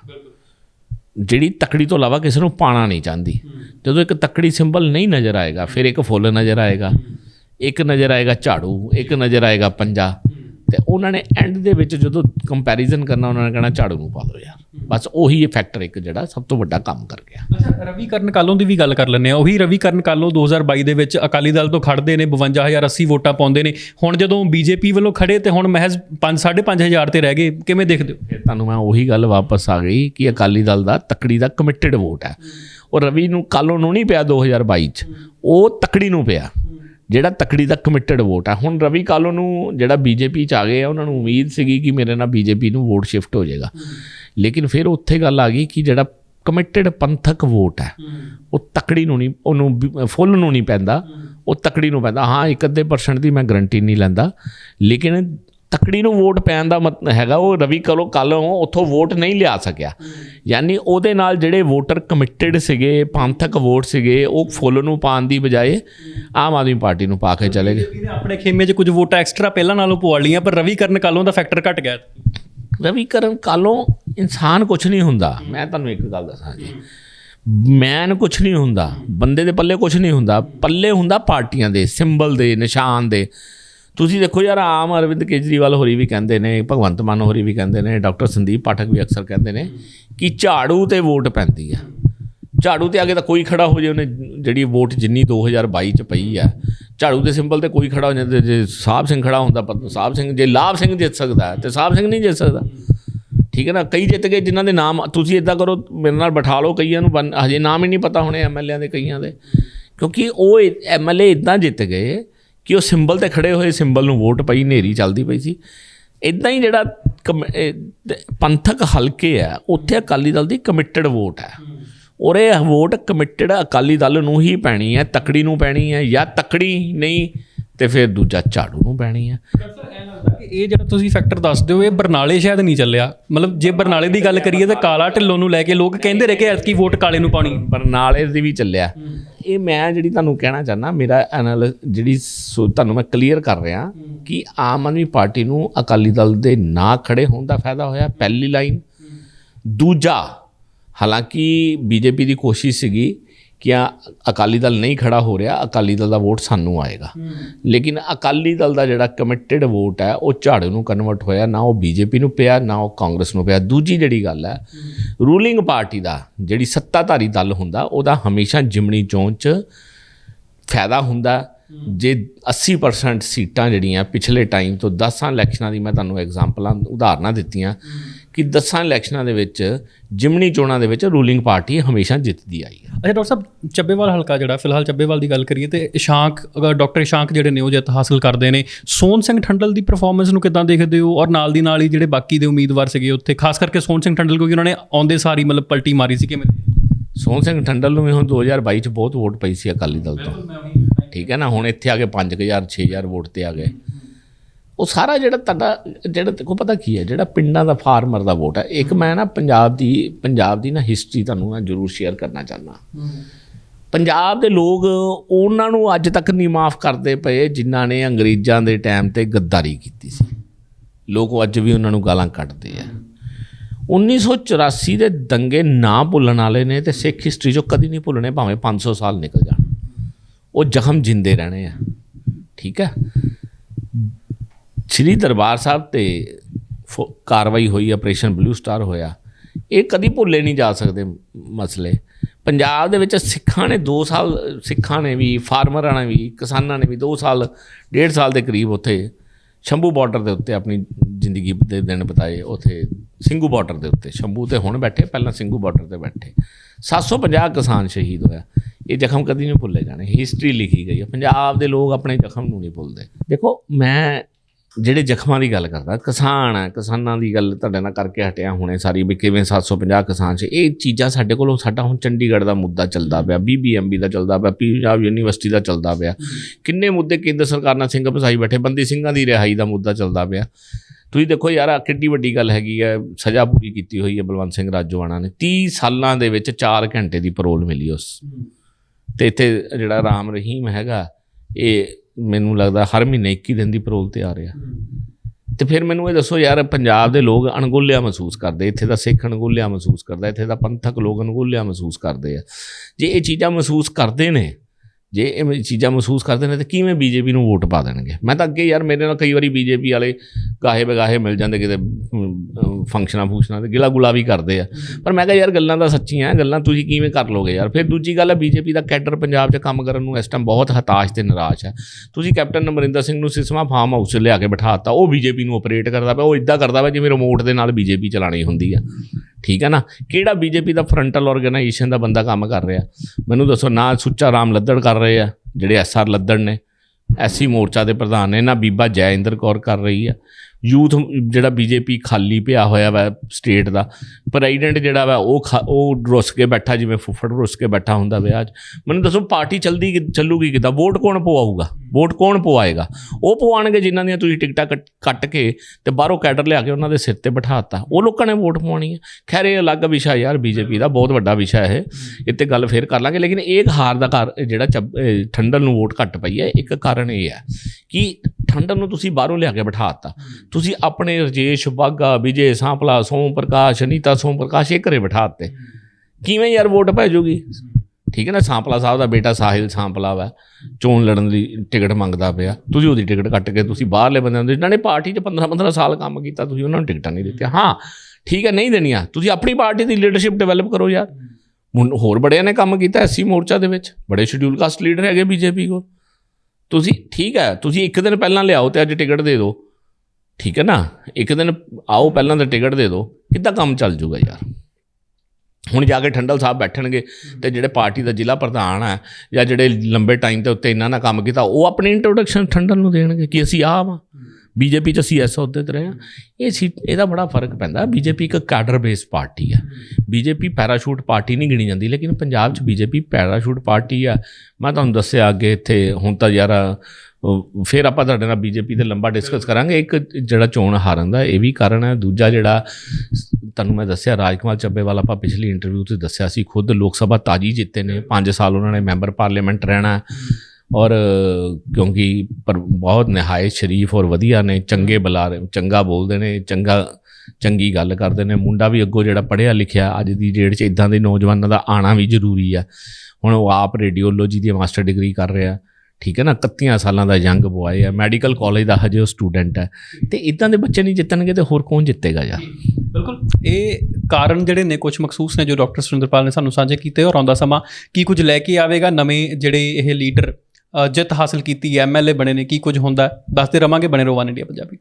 ਜਿਹੜੀ ਤਕੜੀ ਤੋਂ ਇਲਾਵਾ ਕਿਸੇ ਨੂੰ ਪਾਣਾ ਨਹੀਂ ਚਾਹੁੰਦੀ। ਜਦੋਂ ਇੱਕ ਤਕੜੀ ਸਿੰਬਲ ਨਹੀਂ ਨਜ਼ਰ ਆਏਗਾ, ਫਿਰ ਇੱਕ ਫੁੱਲ ਨਜ਼ਰ ਆਏਗਾ। ਇੱਕ ਨਜ਼ਰ ਆਏਗਾ ਝਾੜੂ, ਇੱਕ ਨਜ਼ਰ ਆਏਗਾ ਪੰਜਾ। ਤੇ ਉਹਨਾਂ ਨੇ ਐਂਡ ਦੇ ਵਿੱਚ ਜਦੋਂ ਕੰਪੈਰੀਜ਼ਨ ਕਰਨਾ ਉਹਨਾਂ ਨੇ ਕਹਿਣਾ ਝਾੜੂ ਨੂੰ ਪਾ ਦਿਓ ਯਾਰ। ਬਸ ਉਹੀ ਫੈਕਟਰ ਇੱਕ ਜਿਹੜਾ ਸਭ ਤੋਂ ਵੱਡਾ ਕੰਮ ਕਰ ਗਿਆ। ਅੱਛਾ ਰਵੀ ਕਰਨ ਕਾਲੋਂ ਦੀ ਵੀ ਗੱਲ ਕਰ ਲੈਂਦੇ ਆ ਉਹੀ ਰਵੀ ਕਰਨ ਕਾਲੋਂ 2022 ਦੇ ਵਿੱਚ ਅਕਾਲੀ ਦਲ ਤੋਂ ਖੜਦੇ ਨੇ 52000 80 ਵੋਟਾਂ ਪਾਉਂਦੇ ਨੇ। ਹੁਣ ਜਦੋਂ ਬੀਜੇਪੀ ਵੱਲੋਂ ਖੜੇ ਤੇ ਹੁਣ ਮਹਿਜ਼ 5 5500 ਤੇ ਰਹਿ ਗਏ ਕਿਵੇਂ ਦੇਖਦੇ ਹੋ? ਫਿਰ ਤੁਹਾਨੂੰ ਮੈਂ ਉਹੀ ਗੱਲ ਵਾਪਸ ਆ ਗਈ ਕਿ ਅਕਾਲੀ ਦਲ ਦਾ ਤਕੜੀ ਦਾ ਕਮਿਟਡ ਵੋਟ ਹੈ। ਉਹ ਰਵੀ ਨੂੰ ਕੱਲੋਂ ਨੂੰ ਨਹੀਂ ਪਿਆ 2022 ਚ। ਉਹ ਤਕੜੀ ਨੂੰ ਪਿਆ। ਜਿਹੜਾ ਤਕੜੀ ਦਾ ਕਮਿਟਡ ਵੋਟ ਹੈ ਹੁਣ ਰਵੀ ਕਾਲੋ ਨੂੰ ਜਿਹੜਾ ਬੀਜੇਪੀ ਚ ਆ ਗਏ ਆ ਉਹਨਾਂ ਨੂੰ ਉਮੀਦ ਸੀਗੀ ਕਿ ਮੇਰੇ ਨਾਲ ਬੀਜੇਪੀ ਨੂੰ ਵੋਟ ਸ਼ਿਫਟ ਹੋ ਜਾਏਗਾ। ਲੇਕਿਨ ਫਿਰ ਉੱਥੇ ਗੱਲ ਆ ਗਈ ਕਿ ਜਿਹੜਾ ਕਮਿਟਡ ਪੰਥਕ ਵੋਟ ਹੈ। ਉਹ ਤਕੜੀ ਨੂੰ ਨਹੀਂ ਉਹਨੂੰ ਫੁੱਲ ਨੂੰ ਨਹੀਂ ਪੈਂਦਾ। ਉਹ ਤਕੜੀ ਨੂੰ ਪੈਂਦਾ। ਹਾਂ ਇੱਕ ਅੱਧੇ ਪਰਸੈਂਟ ਦੀ ਮੈਂ ਗਰੰਟੀ ਨਹੀਂ ਲੈਂਦਾ। ਲੇਕਿਨ ਤਕੜੀ ਨੂੰ ਵੋਟ ਪੈਣ ਦਾ ਮਤਲਬ ਹੈਗਾ ਉਹ ਰਵੀ ਕਲੋ ਕੱਲੋਂ ਉੱਥੋਂ ਵੋਟ ਨਹੀਂ ਲਿਆ ਸਕਿਆ। ਯਾਨੀ ਉਹਦੇ ਨਾਲ ਜਿਹੜੇ ਵੋਟਰ ਕਮਿਟਡ ਸੀਗੇ ਪੰਥਕ ਵੋਟ ਸੀਗੇ ਉਹ ਫੁੱਲ ਨੂੰ ਪਾਉਣ ਦੀ ਬਜਾਏ ਆਮ ਆਦਮੀ ਪਾਰਟੀ ਨੂੰ ਪਾ ਕੇ ਚਲੇ ਗਏ। ਆਪਣੇ ਖੇਮੇ 'ਚ ਕੁਝ ਵੋਟਾਂ ਐਕਸਟਰਾ ਪਹਿਲਾਂ ਨਾਲੋਂ ਪਵਾ ਲਈਆਂ ਪਰ ਰਵੀ ਕਰਨ ਕਾਲੋਂ ਦਾ ਫੈਕਟਰ ਘਟ ਗਿਆ। ਰਵੀ ਕਰਨ ਕਾਲੋਂ ਇਨਸਾਨ ਕੁਝ ਨਹੀਂ ਹੁੰਦਾ। ਮੈਂ ਤੁਹਾਨੂੰ ਇੱਕ ਗੱਲ ਦੱਸਾਂ ਜੀ। ਮੈਨ ਕੁਝ ਨਹੀਂ ਹੁੰਦਾ। ਬੰਦੇ ਦੇ ਪੱਲੇ ਕੁਝ ਨਹੀਂ ਹੁੰਦਾ। ਪੱਲੇ ਹੁੰਦਾ ਪਾਰਟੀਆਂ ਦੇ ਸਿੰਬਲ ਦੇ ਨਿਸ਼ਾਨ ਦੇ। ਤੁਸੀਂ ਦੇਖੋ ਯਾਰ, ਆਮ ਅਰਵਿੰਦ ਕੇਜਰੀਵਾਲ ਹੋਰੀ ਵੀ ਕਹਿੰਦੇ ਨੇ, ਭਗਵੰਤ ਮਾਨ ਹੋਰੀ ਵੀ ਕਹਿੰਦੇ ਨੇ, ਡਾਕਟਰ ਸੰਦੀਪ ਪਾਠਕ ਵੀ ਅਕਸਰ ਕਹਿੰਦੇ ਨੇ ਕਿ ਝਾੜੂ ਤੇ ਵੋਟ ਪੈਂਦੀ ਆ। ਝਾੜੂ ਤੇ ਅੱਗੇ ਤਾਂ ਕੋਈ ਖੜਾ ਹੋ ਜੇ ਉਹਨੇ, ਜਿਹੜੀ ਵੋਟ ਜਿੰਨੀ 2022 ਚ ਪਈ ਆ। ਝਾੜੂ ਦੇ ਸਿੰਬਲ ਤੇ ਕੋਈ ਖੜਾ ਹੋ ਜਾਂਦਾ, ਜੇ ਸਾਹਿਬ ਸਿੰਘ ਖੜਾ ਹੁੰਦਾ ਪਰ ਸਾਹਿਬ ਸਿੰਘ, ਜੇ ਲਾਭ ਸਿੰਘ ਜਿੱਤ ਸਕਦਾ ਹੈ, ਤੇ ਸਾਹਿਬ ਸਿੰਘ ਨਹੀਂ ਜਿੱਤ ਸਕਦਾ। ਠੀਕ ਹੈ ਨਾ? ਕਈ ਜਿੱਤ ਗਏ ਜਿਨ੍ਹਾਂ ਦੇ ਨਾਮ, ਤੁਸੀਂ ਇਦਾਂ ਕਰੋ, ਮੇਰੇ ਨਾਲ ਬਿਠਾ ਲਓ ਕਈਆਂ ਨੂੰ ਬਨ- ਹਜੇ ਨਾਮ ਹੀ ਨਹੀਂ ਪਤਾ ਹੋਣੇ ਐਮਐਲਏ ਦੇ ਕਈਆਂ ਦੇ। ਕਿਉਂਕਿ ਉਹ ਐਮਐਲਏ ਇਦਾਂ ਜਿੱਤ ਗਏ ਕਿ ਉਹ ਸਿੰਬਲ ਤੇ ਖੜੇ ਹੋਏ ਸਿੰਬਲ ਨੂੰ ਵੋਟ ਪਈ ਨੇਰੀ ਚੱਲਦੀ ਪਈ ਸੀ। ਇਦਾਂ ਹੀ ਜਿਹੜਾ ਕਮ- ਪੰਥਕ ਹਲਕੇ ਆ, ਉੱਥੇ ਅਕਾਲੀ ਦਲ ਦੀ ਕਮਿਟਡ ਵੋਟ ਹੈ ਔਰ ਇਹ ਵੋਟ ਕਮਿਟਡ ਅਕਾਲੀ ਦਲ ਨੂੰ ਹੀ ਪੈਣੀ ਹੈ, ਤਕੜੀ ਨੂੰ ਪੈਣੀ ਹੈ ਜਾਂ ਤਕੜੀ ਨਹੀਂ। ਤੇ ਫਿਰ ਦੂਜਾ ਝਾੜੂ ਨੂੰ ਪੈਣੀ ਕਿ ਇਹ ਜਿਹੜਾ ਤੁਸੀਂ ਫੈਕਟਰ ਦੱਸਦੇ ਹੋ ਇਹ ਬਰਨਾਲੇ ਸ਼ਾਇਦ ਨਹੀਂ ਚੱਲਿਆ। ਮਤਲਬ ਜੇ ਬਰਨਾਲੇ ਦੀ ਗੱਲ ਕਰੀਏ ਤਾਂ ਕਾਲਾ ਢਿੱਲੋਂ ਨੂੰ ਲੈ ਕੇ ਲੋਕ ਕਹਿੰਦੇ ਰਹੇ ਕਿ ਐਤਕੀ ਵੋਟ ਕਾਲੇ ਨੂੰ ਪਾਣੀ ਬਰਨਾਲੇ ਦੀ ਵੀ ਚੱਲਿਆ। ਇਹ ਮੈਂ ਜਿਹੜੀ ਤੁਹਾਨੂੰ ਕਹਿਣਾ ਚਾਹਨਾ ਮੇਰਾ ਐਨਾਲਿਸ ਜਿਹੜੀ ਤੁਹਾਨੂੰ ਮੈਂ ਕਲੀਅਰ ਕਰ ਰਿਹਾ ਕਿ ਆਮ ਆਦਮੀ ਪਾਰਟੀ ਨੂੰ ਅਕਾਲੀ ਦਲ ਦੇ ਨਾ ਖੜੇ ਹੋਣ ਦਾ ਫਾਇਦਾ ਹੋਇਆ ਪਹਿਲੀ ਲਾਈਨ ਦੂਜਾ ਹਾਲਾਂਕਿ ਬੀਜੇਪੀ ਦੀ ਕੋਸ਼ਿਸ਼ ਸੀਗੀ ਕਿ ਆ ਅਕਾਲੀ ਦਲ ਨਹੀਂ ਖੜਾ ਹੋ ਰਿਹਾ ਅਕਾਲੀ ਦਲ ਦਾ ਵੋਟ ਸਾਨੂੰ ਆਏਗਾ। ਲੇਕਿਨ ਅਕਾਲੀ ਦਲ ਦਾ ਜਿਹੜਾ ਕਮਿਟਡ ਵੋਟ ਹੈ ਉਹ ਝਾੜੂ ਨੂੰ ਕਨਵਰਟ ਹੋਇਆ ਨਾ ਉਹ ਬੀਜੇਪੀ ਨੂੰ ਪਿਆ ਨਾ ਉਹ ਕਾਂਗਰਸ ਨੂੰ ਪਿਆ। ਦੂਜੀ ਜਿਹੜੀ ਗੱਲ ਹੈ ਰੂਲਿੰਗ ਪਾਰਟੀ ਦਾ ਜਿਹੜੀ ਸੱਤਾਧਾਰੀ ਦਲ ਹੁੰਦਾ ਉਹਦਾ ਹਮੇਸ਼ਾ ਜਿਮਣੀ ਚੋਣ ਚ ਫਾਇਦਾ ਹੁੰਦਾ। ਜੇ 80% ਸੀਟਾਂ ਜਿਹੜੀਆਂ ਪਿਛਲੇ ਟਾਈਮ ਤੋਂ 10 ਇਲੈਕਸ਼ਨਾਂ ਦੀ ਮੈਂ ਤੁਹਾਨੂੰ ਐਗਜ਼ਾਮਪਲਾਂ ਉਦਾਹਰਨਾਂ ਦਿੱਤੀਆਂ। ਕਿ 10 ਇਲੈਕਸ਼ਨਾਂ ਦੇ ਵਿੱਚ ਜਿਮਣੀ ਚੋਣਾਂ ਦੇ ਵਿੱਚ ਰੂਲਿੰਗ ਪਾਰਟੀ ਹਮੇਸ਼ਾ ਜਿੱਤਦੀ ਆਈ ਹੈ। ਅੱਛਾ ਡਾਕਟਰ ਸਾਹਿਬ ਚੱਬੇਵਾਲ ਹਲਕਾ ਜਿਹੜਾ ਫਿਲਹਾਲ ਚੱਬੇਵਾਲ ਦੀ ਗੱਲ ਕਰੀਏ ਤੇ ਇਸ਼ਾਂਕ ਅਗਰ ਡਾਕਟਰ ਇਸ਼ਾਂਕ ਜਿਹੜੇ ਨੇ ਉਹ ਜਿੱਤ ਹਾਸਲ ਕਰਦੇ ਨੇ। ਸੋਨ ਸਿੰਘ ਠੰਡਲ ਦੀ ਪਰਫਾਰਮੈਂਸ ਨੂੰ ਕਿਦਾਂ ਦੇਖਦੇ ਹੋ? ਔਰ ਨਾਲ ਦੀ ਨਾਲ ਹੀ ਜਿਹੜੇ ਬਾਕੀ ਦੇ ਉਮੀਦਵਾਰ ਸੀਗੇ ਉੱਥੇ ਖਾਸ ਕਰਕੇ ਸੋਨ ਸਿੰਘ ਠੰਡਲ ਕਿਉਂਕਿ ਉਹਨਾਂ ਨੇ ਆਉਂਦੇ ਸਾਰੀ ਮਤਲਬ ਪਲਟੀ ਮਾਰੀ ਸੀ ਕਿਵੇਂ ਸੋਹਣ ਸਿੰਘ ਠੰਡਲ ਨੂੰ ਵੀ ਹੁਣ 2022 ਚ ਬਹੁਤ ਵੋਟ ਪਈ ਸੀ ਅਕਾਲੀ ਦਲ ਤੋਂ। ਠੀਕ ਹੈ ਨਾ ਹੁਣ ਇੱਥੇ ਆ ਕੇ 5000 6000 ਵੋਟ ਤੇ ਆ ਗਏ। ਉਹ ਸਾਰਾ ਜਿਹੜਾ ਤੁਹਾਡਾ ਜਿਹੜਾ ਦੇਖੋ ਪਤਾ ਕੀ ਹੈ ਜਿਹੜਾ ਪਿੰਡਾਂ ਦਾ ਫਾਰਮਰ ਦਾ ਵੋਟ ਹੈ ਇੱਕ ਮੈਂ ਨਾ ਪੰਜਾਬ ਦੀ ਪੰਜਾਬ ਦੀ ਨਾ ਹਿਸਟਰੀ ਤੁਹਾਨੂੰ ਮੈਂ ਜ਼ਰੂਰ ਸ਼ੇਅਰ ਕਰਨਾ ਚਾਹੁੰਦਾ। ਪੰਜਾਬ ਦੇ ਲੋਕ ਉਹਨਾਂ ਨੂੰ ਅੱਜ ਤੱਕ ਨਹੀਂ ਮਾਫ ਕਰਦੇ ਪਏ ਜਿਨ੍ਹਾਂ ਨੇ ਅੰਗਰੇਜ਼ਾਂ ਦੇ ਟਾਈਮ ਤੇ ਗੱਦਾਰੀ ਕੀਤੀ ਸੀ। ਲੋਕ ਅੱਜ ਵੀ ਉਹਨਾਂ ਨੂੰ ਗਾਲਾਂ ਕੱਢਦੇ ਆ। 1984 ਦੇ ਦੰਗੇ ਨਾ ਭੁੱਲਣ ਵਾਲੇ ਨੇ ਤੇ ਸਿੱਖ ਹਿਸਟਰੀ ਚੋਂ ਕਦੀ ਨਹੀਂ ਭੁੱਲਣੇ ਭਾਵੇਂ 500 ਸਾਲ ਨਿਕਲ ਜਾਣ। ਉਹ ਜ਼ਖਮ ਜਿੰਦੇ ਰਹਿਣੇ ਆ। ਠੀਕ ਹੈ? ਸ੍ਰੀ ਦਰਬਾਰ ਸਾਹਿਬ ਤੇ ਫੋ- ਕਾਰਵਾਈ ਹੋਈ, ਆਪਰੇਸ਼ਨ ਬਲੂ ਸਟਾਰ ਹੋਇਆ। ਇਹ ਕਦੀ ਭੁੱਲੇ ਨਹੀਂ ਜਾ ਸਕਦੇ ਮਸਲੇ। ਪੰਜਾਬ ਦੇ ਵਿੱਚ ਸਿੱਖਾਂ ਨੇ 2 ਸਾਲ, ਸਿੱਖਾਂ ਨੇ ਵੀ, ਫਾਰਮਰਾਂ ਨੇ ਵੀ, ਕਿਸਾਨਾਂ ਨੇ ਵੀ 2 ਸਾਲ, ਡੇਢ ਸਾਲ ਦੇ ਕਰੀਬ ਉੱਥੇ ਸ਼ੰਭੂ ਬਾਰਡਰ ਦੇ ਉੱਤੇ ਆਪਣੀ ਜ਼ਿੰਦਗੀ ਦੇ ਦਿਨ ਬਿਤਾਏ। ਉੱਥੇ ਸਿੰਘੂ ਬਾਰਡਰ ਦੇ ਉੱਤੇ, ਸ਼ੰਭੂ ਤੇ ਹੁਣ ਬੈਠੇ, ਪਹਿਲਾਂ ਸਿੰਘੂ ਬਾਰਡਰ ਤੇ ਬੈਠੇ। 750 ਕਿਸਾਨ ਸ਼ਹੀਦ ਹੋਇਆ। ਇਹ ਜ਼ਖਮ ਕਦੀ ਨਹੀਂ ਭੁੱਲੇ ਜਾਣੇ। ਹਿਸਟਰੀ ਲਿਖੀ ਗਈ ਹੈ। ਪੰਜਾਬ ਦੇ ਲੋਕ ਆਪਣੇ ਜ਼ਖਮ ਨੂੰ ਨਹੀਂ ਭੁੱਲਦੇ। ਦੇਖੋ, ਮੈਂ ਜਿਹੜੇ ਜ਼ਖਮਾਂ ਦੀ ਗੱਲ ਕਰਦਾ, ਕਿਸਾਨ ਹੈ, ਕਿਸਾਨਾਂ ਦੀ ਗੱਲ ਤੁਹਾਡੇ ਨਾਲ ਕਰਕੇ ਹਟਿਆ ਹੁਣੇ ਸਾਰੀ ਵੀ ਕਿਵੇਂ 750 ਕਿਸਾਨ 'ਚ ਇਹ ਚੀਜ਼ਾਂ ਸਾਡੇ ਕੋਲੋਂ ਸਾਡਾ ਹੁਣ ਚੰਡੀਗੜ੍ਹ ਦਾ ਮੁੱਦਾ ਚੱਲਦਾ ਪਿਆ ਬੀਬੀਐਮਬੀ ਦਾ ਚੱਲਦਾ ਪਿਆ, ਪੰਜਾਬ ਯੂਨੀਵਰਸਿਟੀ ਦਾ ਚੱਲਦਾ ਪਿਆ। ਕਿੰਨੇ ਮੁੱਦੇ ਕੇਂਦਰ ਸਰਕਾਰ ਨਾਲ ਸਿੰਘ ਫਸਾਈ ਬੈਠੇ, ਬੰਦੀ ਸਿੰਘਾਂ ਦੀ ਰਿਹਾਈ ਦਾ ਮੁੱਦਾ ਚੱਲਦਾ ਪਿਆ। ਤੁਸੀਂ ਦੇਖੋ ਯਾਰ, ਆਹ ਕਿੱਡੀ ਵੱਡੀ ਗੱਲ ਹੈਗੀ ਹੈ, ਸਜ਼ਾ ਪੂਰੀ ਕੀਤੀ ਹੋਈ ਹੈ ਬਲਵੰਤ ਸਿੰਘ ਰਾਜੋਆਣਾ ਨੇ 30 ਸਾਲਾਂ ਦੇ ਵਿੱਚ 4 ਘੰਟੇ ਦੀ ਪਰੋਲ ਮਿਲੀ ਉਸ। ਤੇ ਇੱਥੇ ਜਿਹੜਾ ਰਾਮ ਰਹੀਮ ਹੈਗਾ, ਇਹ ਮੈਨੂੰ ਲੱਗਦਾ ਹਰ ਮਹੀਨੇ 21 ਦਿਨ ਦੀ ਪਰੋਲ ਤੇ ਆ ਰਿਹਾ। ਤੇ ਫਿਰ ਮੈਨੂੰ ਇਹ ਦੱਸੋ ਯਾਰ, ਪੰਜਾਬ ਦੇ ਲੋਕ ਅਣਗੁੱਲਿਆ ਮਹਿਸੂਸ ਕਰਦੇ। ਇੱਥੇ ਦਾ ਸਿੱਖ ਅਣਗੁੱਲਿਆ ਮਹਿਸੂਸ ਕਰਦਾ, ਇੱਥੇ ਦਾ ਪੰਥਕ ਲੋਕ ਅਣਗੁੱਲਿਆ ਮਹਿਸੂਸ ਕਰਦੇ ਆ। ਜੇ ਇਹ ਚੀਜ਼ਾਂ ਮਹਿਸੂਸ ਕਰਦੇ ਨੇ ਜੇ ਇਹ ਚੀਜ਼ਾਂ ਮਹਿਸੂਸ ਕਰਦੇ ਨੇ ਤਾਂ ਕਿਵੇਂ ਬੀਜੇਪੀ ਨੂੰ ਵੋਟ ਪਾ ਦੇਣਗੇ? ਮੈਂ ਤਾਂ ਅੱਗੇ ਯਾਰ ਮੇਰੇ ਨਾਲ ਕਈ ਵਾਰੀ ਬੀਜੇਪੀ ਵਾਲੇ ਗਾਹੇ ਬਗਾਹੇ ਮਿਲ ਜਾਂਦੇ ਕਿਤੇ ਫੰਕਸ਼ਨਾਂ ਫੰਕਸ਼ਨਾਂ ਤੇ ਗਿਲਾ ਗੁਲਾ ਵੀ ਕਰਦੇ ਆ। ਪਰ ਮੈਂ ਕਿਹਾ ਯਾਰ ਗੱਲਾਂ ਤਾਂ ਸੱਚੀਆਂ ਗੱਲਾਂ ਤੁਸੀਂ ਕਿਵੇਂ ਕਰ ਲੋਗੇ ਯਾਰ? ਫਿਰ ਦੂਜੀ ਗੱਲ ਹੈ ਬੀਜੇਪੀ ਦਾ ਕੈਡਰ ਪੰਜਾਬ 'ਚ ਕੰਮ ਕਰਨ ਨੂੰ ਇਸ ਟਾਈਮ ਬਹੁਤ ਹਤਾਸ਼ ਤੇ ਨਿਰਾਸ਼ ਹੈ ਤੁਸੀਂ ਕੈਪਟਨ ਅਮਰਿੰਦਰ ਸਿੰਘ ਨੂੰ ਸਿਸਮਾ ਫਾਰਮ ਹਾਊਸ 'ਚ ਲਿਆ ਕੇ ਬਿਠਾਤਾ ਉਹ ਬੀਜੇਪੀ ਨੂੰ ਆਪਰੇਟ ਕਰਦਾ ਪਿਆ, ਉਹ ਇਦਾਂ ਕਰਦਾ ਪਿਆ ਜਿਵੇਂ ਰਿਮੋਟ ਦੇ ਨਾਲ ਬੀਜੇਪੀ ਚਲਾਣੀ ਹੁੰਦੀ ਆ ਠੀਕ ਹੈ ਨਾ? ਕਿਹੜਾ ਬੀਜੇਪੀ ਦਾ ਫਰੰਟਲ ਆਰਗੇਨਾਈਜੇਸ਼ਨ ਦਾ ਬੰਦਾ ਕੰਮ ਕਰ ਰਿਹਾ? ਮੈਨੂੰ ਦੱਸੋ, ਨਾ ਸੁੱਚਾ ਰਾਮ ਲੱਦੜ ਕਰ ਰਹੇ ਆ, ਜਿਹੜੇ ਐਸਆਰ ਲੱਦੜ ਨੇ, ਐਸੀ ਮੋਰਚਾ ਦੇ ਪ੍ਰਧਾਨ ਨੇ, ਨਾ ਬੀਬਾ ਜੈਇੰਦਰ ਕੌਰ ਕਰ ਰਹੀ ਆ। ਯੂਥ ਜਿਹੜਾ ਬੀਜੇਪੀ ਖਾਲੀ ਪਿਆ ਹੋਇਆ ਵਾ ਸਟੇਟ ਦਾ, ਪ੍ਰੈਜ਼ੀਡੈਂਟ ਜਿਹੜਾ ਵਾ ਉਹ ਖਾ- ਉਹ ਰੁੱਸ ਕੇ ਬੈਠਾ, ਜਿਵੇਂ ਫੁੱਫੜ ਰੁੱਸ ਕੇ ਬੈਠਾ ਹੁੰਦਾ ਵਿਆਹ 'ਚ। ਮੈਨੂੰ ਦੱਸੋ ਪਾਰਟੀ ਚਲਦੀ ਚੱਲੂਗੀ ਕਿੱਦਾਂ? ਵੋਟ ਕੌਣ ਪਵਾਊਗਾ? ਵੋਟ ਕੌਣ ਪਵਾਏਗਾ? ਉਹ ਪਵਾਉਣਗੇ ਜਿਨ੍ਹਾਂ ਦੀਆਂ ਤੁਸੀਂ ਟਿਕਟਾਂ ਕੱਟ- ਕੱਟ ਕੇ ਤੇ ਬਾਹਰੋਂ ਕੈਡਰ ਲਿਆ ਕੇ ਉਹਨਾਂ ਦੇ ਸਿਰ ਤੇ ਬਿਠਾਤਾ। ਉਹ ਲੋਕਾਂ ਨੇ ਵੋਟ ਪਵਾਉਣੀ ਹੈ। ਖੈਰ, ਇਹ ਅਲੱਗ ਵਿਸ਼ਾ ਯਾਰ, ਬੀਜੇਪੀ ਦਾ ਬਹੁਤ ਵੱਡਾ ਵਿਸ਼ਾ ਹੈ ਇਹ ਤੇ ਗੱਲ ਫੇਰ ਕਰ ਲਾਂਗੇ, ਲੇਕਿਨ ਇਹ ਹਾਰ ਦਾ ਕਾਰ ਜਿਹੜਾ ਚੱਬ- ਠੰਡਲ ਨੂੰ ਵੋਟ ਘੱਟ ਪਈ ਹੈ, ਇੱਕ ਕਾਰਨ ਇਹ ਹੈ ਕਿ ਠੰਡਲ ਨੂੰ ਤੁਸੀਂ ਬਾਹਰੋਂ ਲਿਆ ਕੇ ਬਿਠਾਤਾ ਤੁਸੀਂ ਆਪਣੇ ਰਜੇਸ਼ ਬਾਗਾ ਵਿਜੇ ਸਾਂਪਲਾ ਸੋਮ ਪ੍ਰਕਾਸ਼ ਅਨੀਤਾ ਸੋਮ ਪ੍ਰਕਾਸ਼ ਇਹ ਘਰੇ ਬਿਠਾਤੇ ਕਿਵੇਂ ਯਾਰ ਵੋਟ ਪੈ ਜਾਊਗੀ ਠੀਕ ਹੈ ਨਾ ਸਾਂਪਲਾ ਸਾਹਿਬ ਦਾ ਬੇਟਾ ਸਾਹਿਲ ਸਾਂਪਲਾ ਵਾ। ਚੋਣ ਲੜਨ ਦੀ ਟਿਕਟ ਮੰਗਦਾ ਪਿਆ। ਤੁਸੀਂ ਉਹਦੀ ਟਿਕਟ ਕੱਟ ਕੇ ਤੁਸੀਂ ਬਾਹਰਲੇ ਬੰਦਿਆਂ ਨੂੰ ਜਿਨ੍ਹਾਂ ਨੇ ਪਾਰਟੀ 'ਚ 15 15 ਸਾਲ ਕੰਮ ਕੀਤਾ ਤੁਸੀਂ ਉਹਨਾਂ ਨੂੰ ਟਿਕਟਾਂ ਨਹੀਂ ਦਿੱਤੀਆਂ। ਹਾਂ ਠੀਕ ਹੈ ਨਹੀਂ ਦੇਣੀਆਂ। ਤੁਸੀਂ ਆਪਣੀ ਪਾਰਟੀ ਦੀ ਲੀਡਰਸ਼ਿਪ ਡਿਵੈਲਪ ਕਰੋ ਯਾਰ। ਹੁਣ ਹੋਰ ਬੜਿਆਂ ਨੇ ਕੰਮ ਕੀਤਾ ਐਸੀ ਮੋਰਚਾ ਦੇ ਵਿੱਚ। ਬੜੇ ਸ਼ਡਿਊਲ ਕਾਸਟ ਲੀਡਰ ਹੈਗੇ ਬੀਜੇਪੀ ਕੋਲ। ਤੁਸੀਂ, ਠੀਕ ਹੈ, ਤੁਸੀਂ ਇੱਕ ਦਿਨ ਪਹਿਲਾਂ ਲਿਆਓ ਤੇ ਅੱਜ ਟਿਕਟ ਦੇ ਦਿਓ। ਠੀਕ ਹੈ ਨਾ? ਇੱਕ ਦਿਨ ਆਓ ਪਹਿਲਾਂ ਤਾਂ ਟਿਕਟ ਦੇ ਦਿਓ। ਕਿੱਦਾਂ ਕੰਮ ਚੱਲ ਜੂਗਾ ਯਾਰ? ਹੁਣ ਜਾ ਕੇ ਠੰਡਲ ਸਾਹਿਬ ਬੈਠਣਗੇ ਤੇ ਜਿਹੜੇ ਪਾਰਟੀ ਦਾ ਜ਼ਿਲ੍ਹਾ ਪ੍ਰਧਾਨ ਹੈ ਜਾਂ ਜਿਹੜੇ ਲੰਬੇ ਟਾਈਮ ਤੇ ਉੱਤੇ ਇਹਨਾਂ ਨਾਲ ਕੰਮ ਕੀਤਾ, ਉਹ ਆਪਣੀ ਇੰਟਰੋਡਕਸ਼ਨ ਠੰਡਲ ਨੂੰ ਦੇਣਗੇ ਕਿ ਅਸੀਂ ਆਹ ਵਾਂ। ਬੀਜੇਪੀ ਚ ਅਸੀਂ ਐਸਾ ਅਹੁਦੇ ਤੇ ਰਹੇ ਹਾਂ। ਇਹ ਸੀ ਇਹਦਾ ਬੜਾ ਫ਼ਰਕ ਪੈਂਦਾ। ਬੀਜੇਪੀ ਇੱਕ ਕਾਡਰ ਬੇਸ ਪਾਰਟੀ ਹੈ ਬੀਜੇਪੀ ਪੈਰਾਸ਼ੂਟ ਪਾਰਟੀ ਨਹੀਂ ਗਿਣੀ ਜਾਂਦੀ ਲੇਕਿਨ ਪੰਜਾਬ 'ਚ ਬੀਜੇਪੀ ਪੈਰਾਸ਼ੂਟ ਪਾਰਟੀ ਆ। ਮੈਂ ਤੁਹਾਨੂੰ ਦੱਸਿਆ ਅੱਗੇ ਇੱਥੇ ਹੁਣ ਤਾਂ ਯਾਰ ਫਿਰ ਆਪਾਂ ਤੁਹਾਡੇ ਨਾਲ ਬੀਜੇਪੀ ਤੇ ਲੰਬਾ ਡਿਸਕਸ ਕਰਾਂਗੇ। ਇੱਕ ਜਿਹੜਾ ਚੋਣ ਹਾਰਨ ਦਾ ਇਹ ਵੀ ਕਾਰਨ ਹੈ। ਦੂਜਾ ਜਿਹੜਾ ਤੁਹਾਨੂੰ ਮੈਂ ਦੱਸਿਆ ਰਾਜਕੁਮਾਰ ਚੱਬੇਵਾਲ ਆਪਾਂ ਪਿਛਲੀ ਇੰਟਰਵਿਊ 'ਚ ਦੱਸਿਆ ਸੀ ਖੁਦ ਲੋਕ ਸਭਾ ਤਾਜੀ ਜਿੱਤੇ ਨੇ। 5 ਸਾਲ ਉਹਨਾਂ ਨੇ ਮੈਂਬਰ ਪਾਰਲੀਮੈਂਟ ਰਹਿਣਾ। ਔਰ, ਕਿਉਂਕਿ ਪਰ ਬਹੁਤ ਨਿਹਾਇਤ ਸ਼ਰੀਫ ਔਰ ਵਧੀਆ ਨੇ, ਚੰਗੇ ਬੁਲਾਰੇ ਚੰਗਾ ਬੋਲਦੇ ਨੇ, ਚੰਗਾ, ਚੰਗੀ ਗੱਲ ਕਰਦੇ ਨੇ। ਮੁੰਡਾ ਵੀ ਅੱਗੋਂ ਜਿਹੜਾ ਪੜ੍ਹਿਆ ਲਿਖਿਆ, ਅੱਜ ਦੀ ਡੇਟ 'ਚ ਇਦਾਂ ਦੇ ਨੌਜਵਾਨਾਂ ਦਾ ਆਣਾ ਵੀ ਜ਼ਰੂਰੀ ਆ। ਹੁਣ ਉਹ ਆਪ ਰੇਡੀਓਲੋਜੀ ਦੀ ਮਾਸਟਰ ਡਿਗਰੀ ਕਰ ਰਿਹਾ, ਠੀਕ ਹੈ ਨਾ? 31 ਸਾਲਾਂ ਦਾ ਯੰਗ ਬੁਆਏ ਆ ਮੈਡੀਕਲ ਕਾਲਜ ਦਾ ਹਜੇ ਉਹ ਸਟੂਡੈਂਟ ਹੈ ਤੇ ਇਦਾਂ ਦੇ ਬੱਚੇ ਨਹੀਂ ਜਿੱਤਣਗੇ ਤੇ ਹੋਰ ਕੌਣ ਜਿੱਤੇਗਾ ਯਾਰ? ਬਿਲਕੁਲ। ਇਹ ਕਾਰਨ ਜਿਹੜੇ ਨੇ ਕੁਝ ਮਖਸੂਸ ਨੇ ਜੋ ਡਾਕਟਰ ਸੁਰਿੰਦਰਪਾਲ ਨੇ ਸਾਨੂੰ ਸਾਂਝੇ ਕੀਤੇ, ਔਰ ਆਉਂਦਾ ਸਮਾਂ ਕੀ ਕੁਝ ਲੈ ਕੇ ਆਵੇਗਾ ਨਵੇਂ ਜਿਹੜੇ ਇਹ ਲੀਡਰ ਜਿੱਤ ਹਾਸਲ ਕੀਤੀ ਹੈ ਐਮਐਲਏ ਬਣੇ ਨੇ, ਕੀ ਕੁਝ ਹੁੰਦਾ? ਦੱਸਦੇ ਰਵਾਂਗੇ ਬਣੇ ਰਹੋ ਵਨ ਇੰਡੀਆ ਪੰਜਾਬੀ।